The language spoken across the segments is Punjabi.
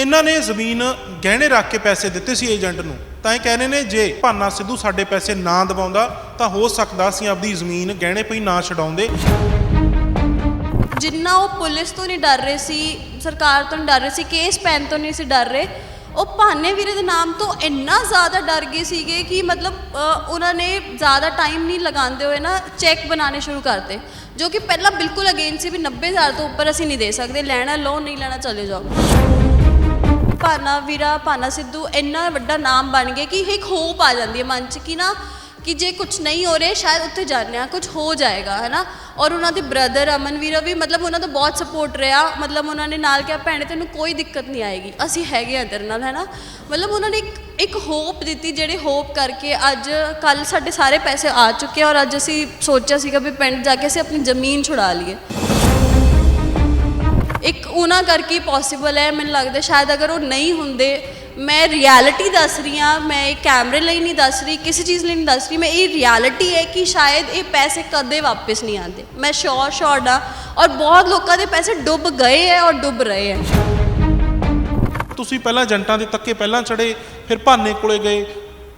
ਇਹਨਾਂ ਨੇ ਜ਼ਮੀਨ ਗਹਿਣੇ ਰੱਖ ਕੇ ਪੈਸੇ ਦਿੱਤੇ ਸੀ ਏਜੰਟ ਨੂੰ। ਤਾਂ ਇਹ ਕਹਿੰਦੇ ਨੇ ਜੇ ਭਾਨਾ ਸਿੱਧੂ ਸਾਡੇ ਪੈਸੇ ਨਾ ਦਵਾਉਂਦਾ ਤਾਂ ਹੋ ਸਕਦਾ ਅਸੀਂ ਆਪਦੀ ਜ਼ਮੀਨ ਗਹਿਣੇ ਪਈ ਨਾ ਛਡਾਉਂਦੇ। ਜਿੰਨਾ ਉਹ ਪੁਲਿਸ ਤੋਂ ਨਹੀਂ ਡਰ ਰਹੇ ਸੀ ਸਰਕਾਰ ਤੋਂ ਨਹੀਂ ਡਰ ਰਹੇ ਸੀ ਕੇਸ ਪੈਨ ਤੋਂ ਨਹੀਂ ਸੀ ਡਰ ਰਹੇ ਉਹ ਭਾਨੇ ਵੀਰੇ ਦੇ ਨਾਮ ਤੋਂ ਇੰਨਾ ਜ਼ਿਆਦਾ ਡਰ ਗਏ ਸੀਗੇ ਕਿ ਮਤਲਬ ਅ, ਉਹਨਾਂ ਨੇ ਜ਼ਿਆਦਾ ਟਾਈਮ ਨਹੀਂ ਲਗਾਉਂਦੇ ਹੋਏ ਨਾ ਚੈੱਕ ਬਣਾਉਣੇ ਸ਼ੁਰੂ ਕਰਤੇ ਜੋ ਕਿ ਪਹਿਲਾਂ ਬਿਲਕੁਲ ਅਗੇਨ ਸੀ ਵੀ 90000 ਤੋਂ ਉੱਪਰ ਅਸੀਂ ਨਹੀਂ ਦੇ ਸਕਦੇ ਲੈਣਾ ਲੋਨ ਨਹੀਂ ਲੈਣਾ ਚਲੇ ਜਾਓ। ਭਾਨਾ ਵੀਰਾ, ਭਾਨਾ ਸਿੱਧੂ, ਇੰਨਾ ਵੱਡਾ ਨਾਮ ਬਣ ਗਿਆ ਕਿ ਇੱਕ ਹੋਪ ਆ ਜਾਂਦੀ ਹੈ ਮਨ 'ਚ ਕਿ ਨਾ, ਕਿ ਜੇ ਕੁਝ ਨਹੀਂ ਹੋ ਰਿਹਾ, ਸ਼ਾਇਦ ਉੱਥੇ ਜਾਂਦੇ ਆ ਕੁਝ ਹੋ ਜਾਏਗਾ, ਹੈ ਨਾ? ਔਰ ਉਹਨਾਂ ਦੇ ਬ੍ਰਦਰ ਅਮਨ ਵੀਰਾ ਵੀ ਮਤਲਬ ਉਹਨਾਂ ਦਾ ਬਹੁਤ ਸਪੋਰਟ ਰਿਹਾ, ਮਤਲਬ ਉਹਨਾਂ ਨੇ ਨਾਲ ਕਿਹਾ, ਭੈਣੇ, ਤੈਨੂੰ ਕੋਈ ਦਿੱਕਤ ਨਹੀਂ ਆਏਗੀ, ਅਸੀਂ ਹੈਗੇ ਆ ਤੇਰੇ ਨਾਲ ਹੈ ਨਾ? ਮਤਲਬ ਉਹਨਾਂ ਨੇ ਇੱਕ ਇੱਕ ਹੋਪ ਦਿੱਤੀ, ਜਿਹੜੇ ਹੋਪ ਕਰਕੇ ਅੱਜ ਕੱਲ ਸਾਡੇ ਸਾਰੇ ਪੈਸੇ ਆ ਚੁੱਕੇ ਔਰ ਅੱਜ ਅਸੀਂ ਸੋਚਿਆ ਸੀਗਾ ਵੀ ਪਿੰਡ ਜਾ ਕੇ ਅਸੀਂ ਆਪਣੀ ਜ਼ਮੀਨ ਛੁਡਾ ਲਈਏ। ਇੱਕ ਉਹਨਾਂ ਕਰਕੇ ਪੋਸੀਬਲ ਹੈ ਮੈਨੂੰ ਲੱਗਦਾ ਸ਼ਾਇਦ ਅਗਰ ਉਹ ਨਹੀਂ ਹੁੰਦੇ ਮੈਂ ਰਿਐਲਿਟੀ ਦੱਸ ਰਹੀ ਹਾਂ ਮੈਂ ਇਹ ਕੈਮਰੇ ਲਈ ਨਹੀਂ ਦੱਸ ਰਹੀ ਕਿਸੇ ਚੀਜ਼ ਲਈ ਨਹੀਂ ਦੱਸ ਰਹੀ ਮੈਂ ਇਹ ਰਿਐਲਿਟੀ ਹੈ ਕਿ ਸ਼ਾਇਦ ਇਹ ਪੈਸੇ ਕਦੇ ਵਾਪਸ ਨਹੀਂ ਆਉਂਦੇ। ਮੈਂ ਸ਼ੋਰ ਸ਼ੋਰ ਆ ਔਰ ਬਹੁਤ ਲੋਕਾਂ ਦੇ ਪੈਸੇ ਡੁੱਬ ਗਏ ਹੈ ਔਰ ਡੁੱਬ ਰਹੇ ਹੈ। ਤੁਸੀਂ ਪਹਿਲਾਂ ਏਜੰਟਾਂ ਦੇ ਤੱਕੇ ਪਹਿਲਾਂ ਚੜੇ ਫਿਰ ਭਾਨੇ ਕੋਲੇ ਗਏ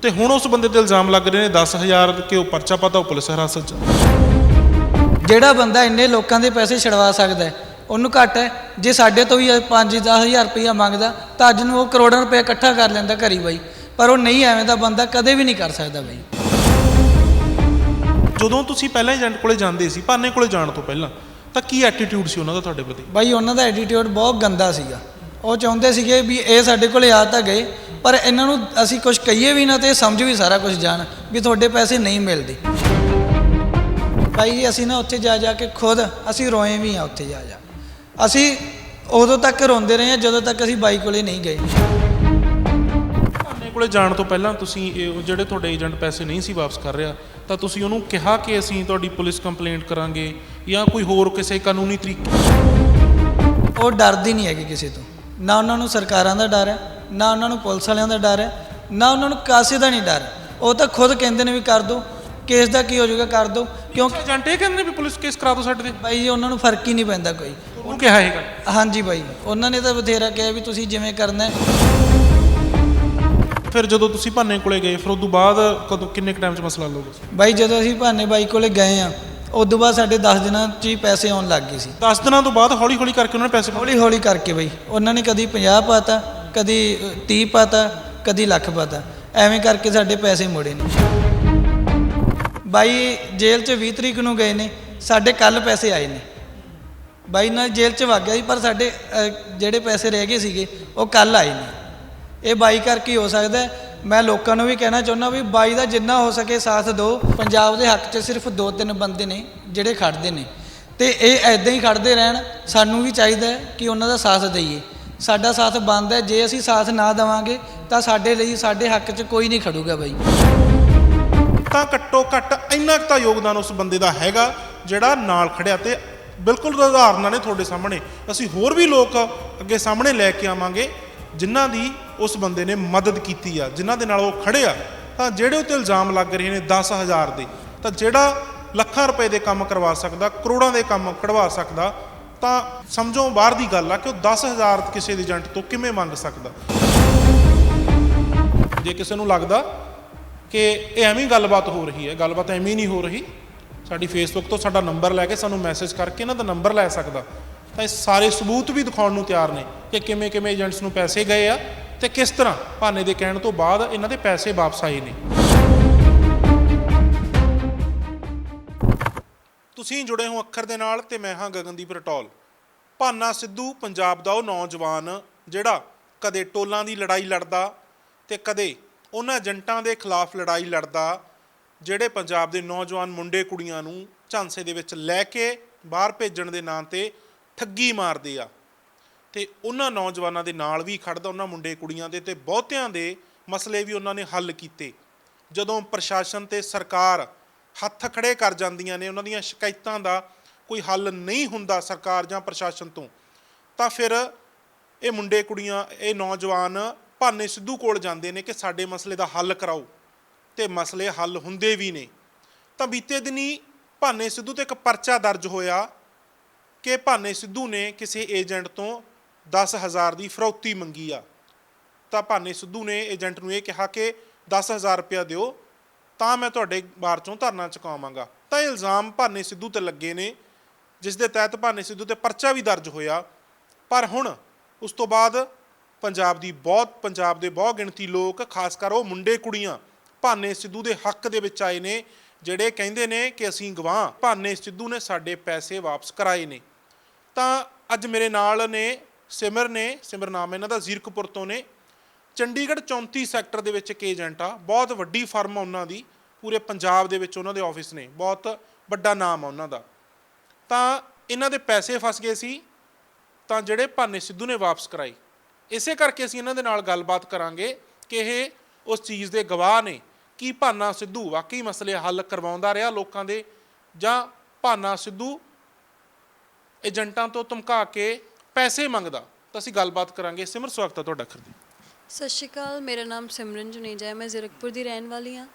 ਤੇ ਹੁਣ ਉਸ ਬੰਦੇ ਤੇ ਇਲਜ਼ਾਮ ਲੱਗ ਰਹੇ ਨੇ 10000 ਕਿ ਉਹ ਪਰਚਾ ਪਤਾ ਉਹ ਪੁਲਿਸ ਹਿਰਾਸਤ 'ਚ ਜਿਹੜਾ ਬੰਦਾ ਇੰਨੇ ਲੋਕਾਂ ਦੇ ਪੈਸੇ ਛਡਵਾ ਸਕਦਾ ਹੈ ਉਹਨੂੰ ਘੱਟ ਹੈ। ਜੇ ਸਾਡੇ ਤੋਂ ਵੀ 5-10000 ਰੁਪਇਆ ਮੰਗਦਾ ਤਾਂ ਅੱਜ ਨੂੰ ਉਹ ਕਰੋੜਾਂ ਰੁਪਏ ਇਕੱਠਾ ਕਰ ਲੈਂਦਾ ਘਰੀ ਬਾਈ। ਪਰ ਉਹ ਨਹੀਂ ਐਵੇਂ ਦਾ ਬੰਦਾ ਕਦੇ ਵੀ ਨਹੀਂ ਕਰ ਸਕਦਾ ਬਾਈ। ਜਦੋਂ ਤੁਸੀਂ ਪਹਿਲਾਂ ਏਜੰਟ ਕੋਲੇ ਜਾਂਦੇ ਸੀ ਭਾਨੇ ਕੋਲੇ ਜਾਣ ਤੋਂ ਪਹਿਲਾਂ ਤਾਂ ਕੀ ਐਟੀਟਿਊਡ ਸੀ ਉਹਨਾਂ ਦਾ ਤੁਹਾਡੇ ਪ੍ਰਤੀ? ਬਾਈ ਉਹਨਾਂ ਦਾ ਐਟੀਟਿਊਡ ਬਹੁਤ ਗੰਦਾ ਸੀਗਾ। ਉਹ ਚਾਹੁੰਦੇ ਸੀਗੇ ਵੀ ਇਹ ਸਾਡੇ ਕੋਲੇ ਆ ਤਾਂ ਗਏ ਪਰ ਇਹਨਾਂ ਨੂੰ ਅਸੀਂ ਕੁਝ ਕਹੀਏ ਵੀ ਨਾ ਤੇ ਇਹ ਸਮਝ ਵੀ ਸਾਰਾ ਕੁਝ ਜਾਣ ਵੀ ਤੁਹਾਡੇ ਪੈਸੇ ਨਹੀਂ ਮਿਲਦੇ। ਬਾਈ ਜੀ ਅਸੀਂ ਨਾ ਉੱਥੇ ਜਾ ਜਾ ਕੇ ਖੁਦ ਅਸੀਂ ਰੋਏ ਵੀ ਆ ਉੱਥੇ ਜਾ ਜਾ ਅਸੀਂ ਉਦੋਂ ਤੱਕ ਰੋਂਦੇ ਰਹੇ ਹਾਂ ਜਦੋਂ ਤੱਕ ਅਸੀਂ ਬਾਈ ਕੋਲੇ ਨਹੀਂ ਗਏ। ਭਾਨੇ ਕੋਲੇ ਜਾਣ ਤੋਂ ਪਹਿਲਾਂ ਤੁਸੀਂ ਇਹ ਉਹ ਜਿਹੜੇ ਤੁਹਾਡੇ ਏਜੰਟ ਪੈਸੇ ਨਹੀਂ ਸੀ ਵਾਪਸ ਕਰ ਰਿਹਾ ਤਾਂ ਤੁਸੀਂ ਉਹਨੂੰ ਕਿਹਾ ਕਿ ਅਸੀਂ ਤੁਹਾਡੀ ਪੁਲਿਸ ਕੰਪਲੇਂਟ ਕਰਾਂਗੇ ਜਾਂ ਕੋਈ ਹੋਰ ਕਿਸੇ ਕਾਨੂੰਨੀ ਤਰੀਕੇ ਉਹ ਡਰਦੇ ਨਹੀਂ ਹੈਗੇ ਕਿਸੇ ਤੋਂ। ਨਾ ਉਹਨਾਂ ਨੂੰ ਸਰਕਾਰਾਂ ਦਾ ਡਰ ਹੈ ਨਾ ਉਹਨਾਂ ਨੂੰ ਪੁਲਿਸ ਵਾਲਿਆਂ ਦਾ ਡਰ ਹੈ ਨਾ ਉਹਨਾਂ ਨੂੰ ਕਾਸੇ ਦਾ ਨਹੀਂ ਡਰ। ਉਹ ਤਾਂ ਖੁਦ ਕਹਿੰਦੇ ਨੇ ਵੀ ਕਰ ਦਿਓ ਕੇਸ ਦਾ ਕੀ ਹੋ ਜਾਊਗਾ ਕਰ ਦਿਓ ਕਿਉਂਕਿ ਏਜੰਟ ਇਹ ਕਹਿੰਦੇ ਨੇ ਵੀ ਪੁਲਿਸ ਕੇਸ ਕਰਾ ਦਿਓ ਸਾਡੇ ਤੇ। ਬਾਈ ਜੀ ਉਹਨਾਂ ਨੂੰ ਫ਼ਰਕ ਹੀ ਨਹੀਂ ਪੈਂਦਾ ਕੋਈ। ਉਹਨੂੰ ਕਿਹਾ ਇਹ ਗੱਲ ਹਾਂਜੀ ਬਾਈ। ਉਹਨਾਂ ਨੇ ਤਾਂ ਬਥੇਰਾ ਕਿਹਾ ਵੀ ਤੁਸੀਂ ਜਿਵੇਂ ਕਰਨਾ ਹੈ। ਫਿਰ ਜਦੋਂ ਤੁਸੀਂ ਭਾਨੇ ਕੋਲੇ ਗਏ ਫਿਰ ਉਦੋਂ ਬਾਅਦ ਕਦੋਂ ਕਿੰਨੇ ਟਾਈਮ 'ਚ ਮਸਲਾ ਸੀ ਬਾਈ ਜਦੋਂ ਅਸੀਂ ਭਾਨੇ ਬਾਈ ਕੋਲੇ ਗਏ ਆ ਉਦੋਂ ਬਾਅਦ ਸਾਡੇ 10 ਦਿਨਾਂ 'ਚ ਹੀ ਪੈਸੇ ਆਉਣ ਲੱਗ ਗਏ ਸੀ। 10 ਦਿਨਾਂ ਤੋਂ ਬਾਅਦ ਹੌਲੀ ਹੌਲੀ ਕਰਕੇ ਉਹਨਾਂ ਨੇ ਪੈਸੇ ਹੌਲੀ ਹੌਲੀ ਕਰਕੇ ਬਾਈ। ਉਹਨਾਂ ਨੇ ਕਦੀ 50 ਪਾਤਾ ਕਦੀ 30 ਪਾਤਾ ਕਦੀ ਲੱਖ ਪਾਤਾ। ਐਵੇਂ ਕਰਕੇ ਸਾਡੇ ਪੈਸੇ ਮੁੜੇ ਨੇ। ਬਾਈ ਜੇਲ੍ਹ 'ਚ 20 ਤਰੀਕ ਨੂੰ ਗਏ ਨੇ ਸਾਡੇ ਕੱਲ ਪੈਸੇ ਆਏ ਨੇ। ਬਾਈ ਨਾਲ ਜੇਲ੍ਹ 'ਚ ਵਗ ਗਿਆ ਸੀ ਪਰ ਸਾਡੇ ਅ, ਜਿਹੜੇ ਪੈਸੇ ਰਹਿ ਗਏ ਸੀਗੇ ਉਹ ਕੱਲ ਆਏ ਨੇ। ਇਹ ਬਾਈ ਕਰਕੇ ਹੀ ਹੋ ਸਕਦਾ ਹੈ। ਮੈਂ ਲੋਕਾਂ ਨੂੰ ਵੀ ਕਹਿਣਾ ਚਾਹੁੰਦਾ ਵੀ ਬਾਈ ਦਾ ਜਿੰਨਾ ਹੋ ਸਕੇ ਸਾਥ ਦਿਓ। ਪੰਜਾਬ ਦੇ ਹੱਕ 'ਚ ਸਿਰਫ ਦੋ ਤਿੰਨ ਬੰਦੇ ਨੇ ਜਿਹੜੇ ਖੜਦੇ ਨੇ। ਤੇ ਇਹ ਐਦਾਂ ਹੀ ਖੜਦੇ ਰਹਿਣ ਸਾਨੂੰ ਵੀ ਚਾਹੀਦਾ ਹੈ ਕਿ ਉਹਨਾਂ ਦਾ ਸਾਥ ਦਈਏ। ਸਾਡਾ ਸਾਥ ਬੰਦ ਹੈ ਜੇ ਅਸੀਂ ਸਾਥ ਨਾ ਦੇਵਾਂਗੇ ਤਾਂ ਸਾਡੇ ਲਈ ਸਾਡੇ ਹੱਕ 'ਚ ਕੋਈ ਨਹੀਂ ਖੜੂਗਾ ਬਾਈ। ਤਾਂ ਘੱਟੋ ਘੱਟ ਇੰਨਾ ਕੁ ਤਾਂ ਯੋਗਦਾਨ ਉਸ ਬੰਦੇ ਦਾ ਹੈਗਾ ਜਿਹੜਾ ਨਾਲ ਖੜਿਆ ਤੇ ਬਿਲਕੁਲ ਉਦਾਹਰਨਾਂ ਨੇ ਤੁਹਾਡੇ ਸਾਹਮਣੇ। ਅਸੀਂ ਹੋਰ ਵੀ ਲੋਕ ਅੱਗੇ ਸਾਹਮਣੇ ਲੈ ਕੇ ਆਵਾਂਗੇ, ਜਿਨ੍ਹਾਂ ਦੀ ਉਸ ਬੰਦੇ ਨੇ ਮਦਦ ਕੀਤੀ ਆ, ਜਿਨ੍ਹਾਂ ਦੇ ਨਾਲ ਉਹ ਖੜਿਆ ਤਾਂ ਜਿਹੜੇ ਉਤੇ ਇਲਜ਼ਾਮ ਲੱਗ ਰਹੇ ਨੇ 10000 ਦੇ, ਤਾਂ ਜਿਹੜਾ ਲੱਖਾਂ ਰੁਪਏ ਦੇ ਕੰਮ ਕਰਵਾ ਸਕਦਾ, ਕਰੋੜਾਂ ਦੇ ਕੰਮ ਕਢਵਾ ਸਕਦਾ, ਤਾਂ ਸਮਝੋ ਬਾਹਰ ਦੀ ਗੱਲ ਆ ਕਿ ਉਹ 10000 ਕਿਸੇ ਦੇ ਏਜੰਟ ਤੋਂ ਕਿਵੇਂ ਮੰਗ ਸਕਦਾ। ਜੇ ਕਿਸੇ ਨੂੰ ਲੱਗਦਾ ਕਿ ਇਹ ਐਵੇਂ ਗੱਲਬਾਤ ਹੋ ਰਹੀ ਹੈ, ਗੱਲਬਾਤ ਐਵੇਂ ਹੀ ਨਹੀਂ ਹੋ ਰਹੀ ਸਾਡੀ ਫੇਸਬੁੱਕ ਤੋਂ ਸਾਡਾ ਨੰਬਰ ਲੈ ਕੇ ਸਾਨੂੰ ਮੈਸੇਜ ਕਰਕੇ ਇਹਨਾਂ ਦਾ ਨੰਬਰ ਲੈ ਸਕਦਾ। ਤਾਂ ਇਹ ਸਾਰੇ ਸਬੂਤ ਵੀ ਦਿਖਾਉਣ ਨੂੰ ਤਿਆਰ ਨੇ ਕਿ ਕਿਵੇਂ ਕਿਵੇਂ ਏਜੰਟਸ ਨੂੰ ਪੈਸੇ ਗਏ ਆ ਤੇ ਕਿਸ ਤਰ੍ਹਾਂ ਭਾਨੇ ਦੇ ਕਹਿਣ ਤੋਂ ਬਾਅਦ ਇਹਨਾਂ ਦੇ ਪੈਸੇ ਵਾਪਸ ਆਏ ਨੇ। ਤੁਸੀਂ ਜੁੜੇ ਹੋ ਅੱਖਰ ਦੇ ਨਾਲ ਤੇ ਮੈਂ ਹਾਂ ਗਗਨਦੀਪ ਰਟੌਲ। ਭਾਨਾ ਸਿੱਧੂ, ਪੰਜਾਬ ਦਾ ਉਹ ਨੌਜਵਾਨ ਜਿਹੜਾ ਕਦੇ ਟੋਲਾਂ ਦੀ ਲੜਾਈ ਲੜਦਾ ਤੇ ਕਦੇ ਉਹਨਾਂ ਏਜੰਟਾਂ ਦੇ ਖਿਲਾਫ ਲੜਾਈ ਲੜਦਾ ਜਿਹੜੇ ਪੰਜਾਬ ਦੇ ਨੌਜਵਾਨ ਮੁੰਡੇ ਕੁੜੀਆਂ ਨੂੰ ਝਾਂਸੇ ਦੇ ਵਿੱਚ ਲੈ ਕੇ ਬਾਹਰ ਭੇਜਣ ਦੇ ਨਾਂ ਤੇ ਠੱਗੀ ਮਾਰਦੇ ਆ। ਤੇ ਉਹਨਾਂ ਨੌਜਵਾਨਾਂ ਦੇ ਨਾਲ ਵੀ ਖੜਦਾ ਉਹਨਾਂ ਮੁੰਡੇ ਕੁੜੀਆਂ ਦੇ ਤੇ ਬਹੁਤਿਆਂ ਦੇ ਮਸਲੇ ਵੀ ਉਹਨਾਂ ਨੇ ਹੱਲ ਕੀਤੇ। ਜਦੋਂ ਪ੍ਰਸ਼ਾਸਨ ਤੇ ਸਰਕਾਰ ਹੱਥ ਖੜੇ ਕਰ ਜਾਂਦੀਆਂ ਨੇ, ਉਹਨਾਂ ਦੀਆਂ ਸ਼ਿਕਾਇਤਾਂ ਦਾ ਕੋਈ ਹੱਲ ਨਹੀਂ ਹੁੰਦਾ ਸਰਕਾਰ ਜਾਂ ਪ੍ਰਸ਼ਾਸਨ ਤੋਂ, ਤਾਂ ਫਿਰ ਇਹ ਮੁੰਡੇ ਕੁੜੀਆਂ, ਇਹ ਨੌਜਵਾਨ ਭਾਨੇ ਸਿੱਧੂ ਕੋਲ ਜਾਂਦੇ ਨੇ ਕਿ ਸਾਡੇ ਮਸਲੇ ਦਾ ਹੱਲ ਕਰਾਓ। ਤੇ ਮਸਲੇ ਹੱਲ ਹੁੰਦੇ ਵੀ ਨੇ। ਤਾਂ ਬੀਤੇ ਦਿਨੀ ਭਾਨੇ ਸਿੱਧੂ ਤੇ ਇੱਕ ਪਰਚਾ ਦਰਜ ਹੋਇਆ ਕਿ ਭਾਨੇ ਸਿੱਧੂ ਨੇ ਕਿਸੇ ਏਜੰਟ ਤੋਂ 10000 ਦੀ ਫਰੌਤੀ ਮੰਗੀ ਆ। ਤਾਂ ਭਾਨੇ ਸਿੱਧੂ ਨੇ ਏਜੰਟ ਨੂੰ ਇਹ ਕਿਹਾ ਕਿ 10000 ਰੁਪਇਆ ਦਿਓ, ਤਾਂ ਮੈਂ ਤੁਹਾਡੇ ਬਾਰ ਚੋਂ ਧਰਨਾ ਚੁਕਾਵਾਂਗਾ। ਤਾਂ ਇਹ ਇਲਜ਼ਾਮ ਭਾਨੇ ਸਿੱਧੂ ਤੇ ਲੱਗੇ ਨੇ, ਜਿਸ ਦੇ ਤਹਿਤ ਭਾਨੇ ਸਿੱਧੂ ਤੇ ਪਰਚਾ ਵੀ ਦਰਜ ਹੋਇਆ। ਪਰ ਹੁਣ ਉਸ ਤੋਂ ਬਾਅਦ ਪੰਜਾਬ ਦੀ ਬਹੁਤ ਪੰਜਾਬ ਦੇ ਬਹੁਤ ਗਿਣਤੀ ਲੋਕ, ਖਾਸ ਕਰ ਉਹ ਮੁੰਡੇ ਕੁੜੀਆਂ ਭਾਨੇ ਸਿੱਧੂ ਦੇ ਹੱਕ ਦੇ ਵਿੱਚ ਆਏ ਨੇ, ਜਿਹੜੇ ਕਹਿੰਦੇ ਨੇ ਕਿ ਅਸੀਂ ਗਵਾਹ। ਭਾਨੇ ਸਿੱਧੂ ਨੇ ਸਾਡੇ ਪੈਸੇ ਵਾਪਸ ਕਰਾਏ ਨੇ। ਤਾਂ ਅੱਜ ਮੇਰੇ ਨਾਲ ਨੇ ਸਿਮਰ ਨੇ, ਸਿਮਰ ਨਾਮ ਇਹਨਾਂ ਦਾ, ਜ਼ੀਰਕਪੁਰ ਤੋਂ ਨੇ। ਚੰਡੀਗੜ੍ਹ 34 ਸੈਕਟਰ ਦੇ ਵਿੱਚ ਇੱਕ ਏਜੰਟ ਆ, ਬਹੁਤ ਵੱਡੀ ਫਰਮ ਆ ਉਹਨਾਂ ਦੀ, ਪੂਰੇ ਪੰਜਾਬ ਦੇ ਵਿੱਚ ਉਹਨਾਂ ਦੇ ਆਫਿਸ ਨੇ, ਬਹੁਤ ਵੱਡਾ ਨਾਮ ਆ ਉਹਨਾਂ ਦਾ। ਤਾਂ ਇਹਨਾਂ ਦੇ ਪੈਸੇ ਫਸ ਗਏ ਸੀ, ਤਾਂ ਜਿਹੜੇ ਭਾਨੇ ਸਿੱਧੂ ਨੇ ਵਾਪਸ ਕਰਾਈ ਇਸੇ ਕਰਕੇ ਅਸੀਂ ਇਹਨਾਂ ਦੇ ਨਾਲ ਗੱਲਬਾਤ ਕਰਾਂਗੇ ਕਿ ਇਹ ਉਸ ਚੀਜ਼ ਦੇ ਗਵਾਹ ਨੇ। ਕੀ ਭਾਨਾ ਸਿੱਧੂ ਵਾਕਈ ਮਸਲੇ ਹੱਲ ਕਰਵਾਉਂਦਾ ਰਿਹਾ ਲੋਕਾਂ ਦੇ? ਜਾਂ ਭਾਨਾ ਸਿੱਧੂ ਏਜੰਟਾਂ ਤੋਂ ਧਮਕਾ ਕੇ ਪੈਸੇ ਮੰਗਦਾ? ਤਾਂ ਅਸੀਂ ਗੱਲਬਾਤ ਕਰਾਂਗੇ। ਸਿਮਰ ਸਵਾਗਤ ਹੈ ਤੁਹਾਡਾ ਖਰਦੀ ਸਤਿ ਸ਼੍ਰੀ ਅਕਾਲ। ਮੇਰਾ ਨਾਮ ਸਿਮਰਨ ਜੁਨੇਜਾ ਹੈ। ਮੈਂ ਜ਼ੀਰਕਪੁਰ ਦੀ ਰਹਿਣ ਵਾਲੀ ਹਾਂ।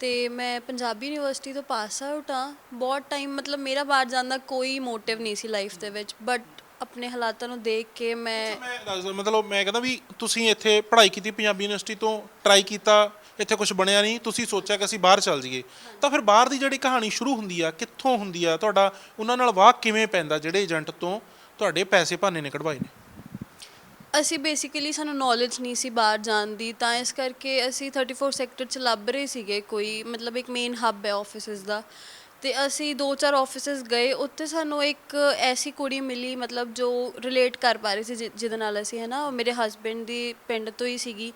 ਤੇ ਮੈਂ ਪੰਜਾਬੀ ਯੂਨੀਵਰਸਿਟੀ ਤੋਂ ਪਾਸ ਆਊਟ ਹਾਂ। ਬਹੁਤ ਟਾਈਮ ਮਤਲਬ ਮੇਰਾ ਬਾਹਰ ਜਾਣ ਦਾ ਕੋਈ ਮੋਟਿਵ ਨਹੀਂ ਸੀ ਲਾਈਫ ਦੇ ਵਿੱਚ। ਬਟ ਆਪਣੇ ਹਾਲਾਤਾਂ ਨੂੰ ਦੇਖ ਕੇ ਮੈਂ ਮੈਂ ਦੱਸਦਾ ਮਤਲਬ ਮੈਂ ਕਹਿੰਦਾ ਵੀ ਤੁਸੀਂ ਇੱਥੇ ਪੜ੍ਹਾਈ ਕੀਤੀ ਪੰਜਾਬੀ ਯੂਨੀਵਰਸਿਟੀ ਤੋਂ ਟਰਾਈ ਕੀਤਾ। ਇੱਥੇ ਕੁਝ ਬਣਿਆ ਨਹੀਂ, ਤੁਸੀਂ ਸੋਚਿਆ ਕਿ ਅਸੀਂ ਬਾਹਰ ਚੱਲ ਜਾਈਏ। ਤਾਂ ਫਿਰ ਬਾਹਰ ਦੀ ਜਿਹੜੀ ਕਹਾਣੀ ਸ਼ੁਰੂ ਹੁੰਦੀ ਆ, ਕਿੱਥੋਂ ਹੁੰਦੀ ਆ? ਤੁਹਾਡਾ, ਉਹਨਾਂ ਨਾਲ ਵਾਹ ਕਿਵੇਂ ਪੈਂਦਾ ਜਿਹੜੇ ਏਜੰਟ ਤੋਂ ਤੁਹਾਡੇ ਪੈਸੇ ਭਾਨੇ ਨੇ ਕਢਵਾਏ ਨੇ? ਅਸੀਂ ਬੇਸਿਕਲੀ ਸਾਨੂੰ ਨੌਲੇਜ ਨਹੀਂ ਸੀ ਬਾਹਰ ਜਾਣ ਦੀ, ਤਾਂ ਇਸ ਕਰਕੇ ਅਸੀਂ 34 ਸੈਕਟਰ ਚ ਲੱਭ ਰਹੇ ਸੀਗੇ ਕੋਈ, ਮਤਲਬ ਇੱਕ ਮੇਨ ਹੱਬ ਹੈ ਆਫਿਸਿਸ ਦਾ। ਤੇ ਅਸੀਂ ਦੋ ਚਾਰ ਆਫਿਸਿਸ ਗਏ, ਉੱਥੇ ਸਾਨੂੰ ਇੱਕ ਐਸੀ ਕੁੜੀ ਮਿਲੀ, ਮਤਲਬ ਜੋ ਰਿਲੇਟ ਕਰ ਪਾ ਰਹੀ ਸੀ ਜਿ- ਜਿਹਦੇ ਨਾਲ ਅਸੀਂ ਹੈ ਨਾ ਉਹ ਮੇਰੇ ਹਸਬੰਡ ਦੀ ਪਿੰਡ ਤੋਂ ਹੀ ਸੀਗੀ।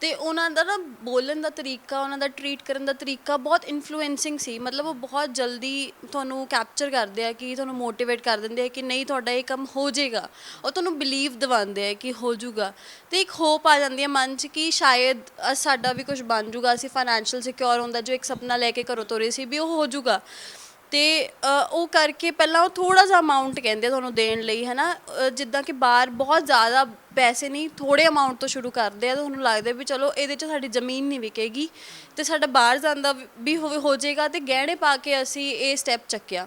ਤੇ ਉਹਨਾਂ ਦਾ ਨਾ ਬੋਲਣ ਦਾ ਤਰੀਕਾ ਉਹਨਾਂ ਦਾ ਟਰੀਟ ਕਰਨ ਦਾ ਤਰੀਕਾ ਬਹੁਤ ਇਨਫਲੂਐਂਸਿੰਗ ਸੀ। ਮਤਲਬ ਉਹ ਬਹੁਤ ਜਲਦੀ ਤੁਹਾਨੂੰ ਕੈਪਚਰ ਕਰਦੇ ਆ ਕਿ ਤੁਹਾਨੂੰ ਮੋਟੀਵੇਟ ਕਰ ਦਿੰਦੇ ਆ ਕਿ ਨਹੀਂ ਤੁਹਾਡਾ ਇਹ ਕੰਮ ਹੋ ਜਾਏਗਾ। ਉਹ ਤੁਹਾਨੂੰ ਬਿਲੀਵ ਦਿਵਾਉਂਦੇ ਆ ਕਿ ਹੋ ਜਾਊਗਾ। ਤੇ ਇੱਕ ਹੋਪ ਆ ਜਾਂਦੀ ਹੈ ਮਨ 'ਚ ਕਿ ਸ਼ਾਇਦ ਅ, ਸਾਡਾ ਵੀ ਕੁਝ ਬਣ ਜਾਊਗਾ ਅਸੀਂ ਫਾਈਨੈਂਸ਼ੀਅਲ ਸਿਕਿਉਰ ਹੁੰਦਾ ਜੋ ਇੱਕ ਸੁਪਨਾ ਲੈ ਕੇ ਘਰੋਂ ਤੋਰੇ ਸੀ ਵੀ ਉਹ ਹੋ ਜਾਊਗਾ। ਤੇ ਅ, ਉਹ ਕਰਕੇ ਪਹਿਲਾਂ ਉਹ ਥੋੜਾ ਜਿਹਾ ਅਮਾਉਂਟ ਕਹਿੰਦੇ ਆ ਤੁਹਾਨੂੰ ਦੇਣ ਲਈ ਹੈ ਨਾ ਅ, ਜਿੱਦਾਂ ਕਿ ਬਾਹਰ ਬਹੁਤ ਜ਼ਿਆਦਾ ਪੈਸੇ ਨਹੀਂ ਥੋੜੇ ਅਮਾਉਂਟ ਤੋਂ ਸ਼ੁਰੂ ਕਰਦੇ ਆ ਤਾਂ ਉਹਨੂੰ ਲੱਗਦਾ ਵੀ ਚਲੋ ਇਹਦੇ 'ਚ ਸਾਡੀ ਜ਼ਮੀਨ ਨਹੀਂ ਵਿਕੇਗੀ ਤੇ ਸਾਡਾ ਬਾਹਰ ਜਾਂਦਾ ਵੀ ਹੋ ਹੋ ਜਾਏਗਾ ਤੇ ਗਹਿਣੇ ਪਾ ਕੇ ਅਸੀਂ ਇਹ ਸਟੈਪ ਚੱਕਿਆ।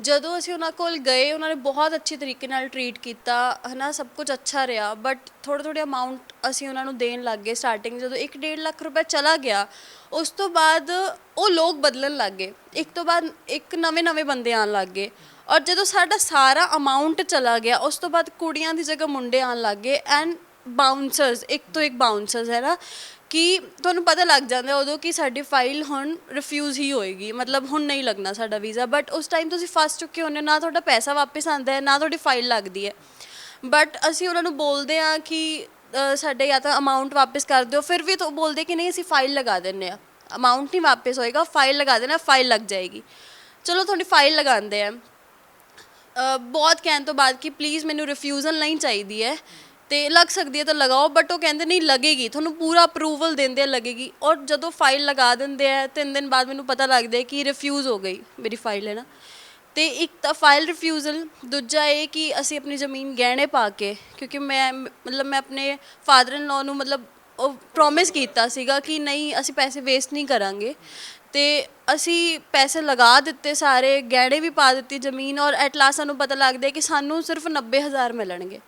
ਜਦੋਂ ਅਸੀਂ ਉਹਨਾਂ ਕੋਲ ਗਏ, ਉਹਨਾਂ ਨੇ ਬਹੁਤ ਅੱਛੇ ਤਰੀਕੇ ਨਾਲ ਟਰੀਟ ਕੀਤਾ, ਹਨਾ, ਸਭ ਕੁਝ ਅੱਛਾ ਰਿਹਾ ਬਟ ਥੋੜੇ ਥੋੜੇ ਅਮਾਉਂਟ ਅਸੀਂ ਉਹਨਾਂ ਨੂੰ ਦੇਣ ਲੱਗ ਗਏ ਸਟਾਰਟਿੰਗ ਜਦੋਂ 1.5 ਲੱਖ ਰੁਪਏ ਚਲਾ ਗਿਆ, ਉਸ ਤੋਂ ਬਾਅਦ ਉਹ ਲੋਕ ਬਦਲਣ ਲੱਗ ਗਏ। ਇੱਕ ਤੋਂ ਬਾਅਦ ਇੱਕ ਨਵੇਂ ਨਵੇਂ ਬੰਦੇ ਆਉਣ ਲੱਗ ਗਏ। ਔਰ ਜਦੋਂ ਸਾਡਾ ਸਾਰਾ ਅਮਾਉਂਟ ਚਲਾ ਗਿਆ, ਉਸ ਤੋਂ ਬਾਅਦ ਕੁੜੀਆਂ ਦੀ ਜਗ੍ਹਾ ਮੁੰਡੇ ਆਉਣ ਲੱਗ ਗਏ ਐਂਡ ਬਾਉਂਸਰਸ ਇੱਕ ਤੋਂ ਇੱਕ ਬਾਉਂਸਰਸ ਹੈ ਨਾ, ਕਿ ਤੁਹਾਨੂੰ ਪਤਾ ਲੱਗ ਜਾਂਦਾ ਉਦੋਂ ਕਿ ਸਾਡੀ ਫਾਈਲ ਹੁਣ ਰਿਫਿਊਜ਼ ਹੀ ਹੋਏਗੀ, ਮਤਲਬ ਹੁਣ ਨਹੀਂ ਲੱਗਣਾ ਸਾਡਾ ਵੀਜ਼ਾ ਬਟ ਉਸ ਟਾਈਮ ਤੁਸੀਂ ਫਸ ਚੁੱਕੇ ਹੁੰਦੇ ਹੋ, ਨਾ ਤੁਹਾਡਾ ਪੈਸਾ ਵਾਪਸ ਆਉਂਦਾ ਹੈ, ਨਾ ਤੁਹਾਡੀ ਫਾਈਲ ਲੱਗਦੀ ਹੈ। ਬਟ ਅਸੀਂ ਉਹਨਾਂ ਨੂੰ ਬੋਲਦੇ ਆ ਕਿ ਸਾਡੇ ਜਾਂ ਤਾਂ ਅਮਾਉਂਟ ਵਾਪਸ ਕਰ ਦਿਓ, ਫਿਰ ਵੀ ਤਾਂ ਬੋਲਦੇ ਕਿ ਨਹੀਂ ਅਸੀਂ ਫਾਈਲ ਲਗਾ ਦਿੰਨੇ ਆ ਅਮਾਉਂਟ ਨਹੀਂ ਵਾਪਸ ਹੋਏਗਾ ਫਾਈਲ ਲਗਾ ਦੇਣਾ ਫਾਈਲ ਲੱਗ ਜਾਏਗੀ। ਚਲੋ, ਤੁਹਾਡੀ ਫਾਈਲ ਲਗਾਉਂਦੇ ਆ ਅ, ਬਹੁਤ ਕਹਿਣ ਤੋਂ ਬਾਅਦ ਕਿ ਪਲੀਜ਼ ਮੈਨੂੰ ਰਿਫਿਊਜ਼ਲ ਨਹੀਂ ਚਾਹੀਦੀ ਹੈ। ਤੇ ਲੱਗ ਸਕਦੀ ਹੈ ਤਾਂ ਲਗਾਓ ਬਟ ਉਹ ਕਹਿੰਦੇ ਨਹੀਂ ਲੱਗੇਗੀ। ਤੁਹਾਨੂੰ ਪੂਰਾ ਅਪਰੂਵਲ ਦਿੰਦੇ ਆ ਲੱਗੇਗੀ। ਔਰ ਜਦੋਂ ਫਾਈਲ ਲਗਾ ਦਿੰਦੇ ਆ ਤਿੰਨ ਦਿਨ ਬਾਅਦ ਮੈਨੂੰ ਪਤਾ ਲੱਗਦਾ ਹੈ ਕਿ ਰਿਫਿਊਜ਼ ਹੋ ਗਈ ਮੇਰੀ ਫਾਈਲ ਹੈ ਨਾ? ਤੇ ਇੱਕ ਤਾਂ ਫਾਈਲ ਰਿਫਿਊਜ਼ਲ ਦੂਜਾ ਇਹ ਕਿ ਅਸੀਂ ਆਪਣੀ ਜ਼ਮੀਨ ਗਹਿਣੇ ਪਾ ਕੇ ਕਿਉਂਕਿ ਮੈਂ ਮਤਲਬ ਮੈਂ ਆਪਣੇ ਫਾਦਰ ਇਨ ਲਾਅ ਨੂੰ ਮਤਲਬ ਉਹ ਪ੍ਰੋਮਿਸ ਕੀਤਾ ਸੀਗਾ ਕਿ ਨਹੀਂ ਅਸੀਂ ਪੈਸੇ ਵੇਸਟ ਨਹੀਂ ਕਰਾਂਗੇ। ਤੇ ਅਸੀਂ ਪੈਸੇ ਲਗਾ ਦਿੱਤੇ ਸਾਰੇ ਗਹਿਣੇ ਵੀ ਪਾ ਦਿੱਤੀ ਜ਼ਮੀਨ ਔਰ ਐਟ ਲਾਸਟ ਸਾਨੂੰ ਪਤਾ ਲੱਗਦਾ ਕਿ ਸਾਨੂੰ ਸਿਰਫ 90000 ਮਿਲਣਗੇ।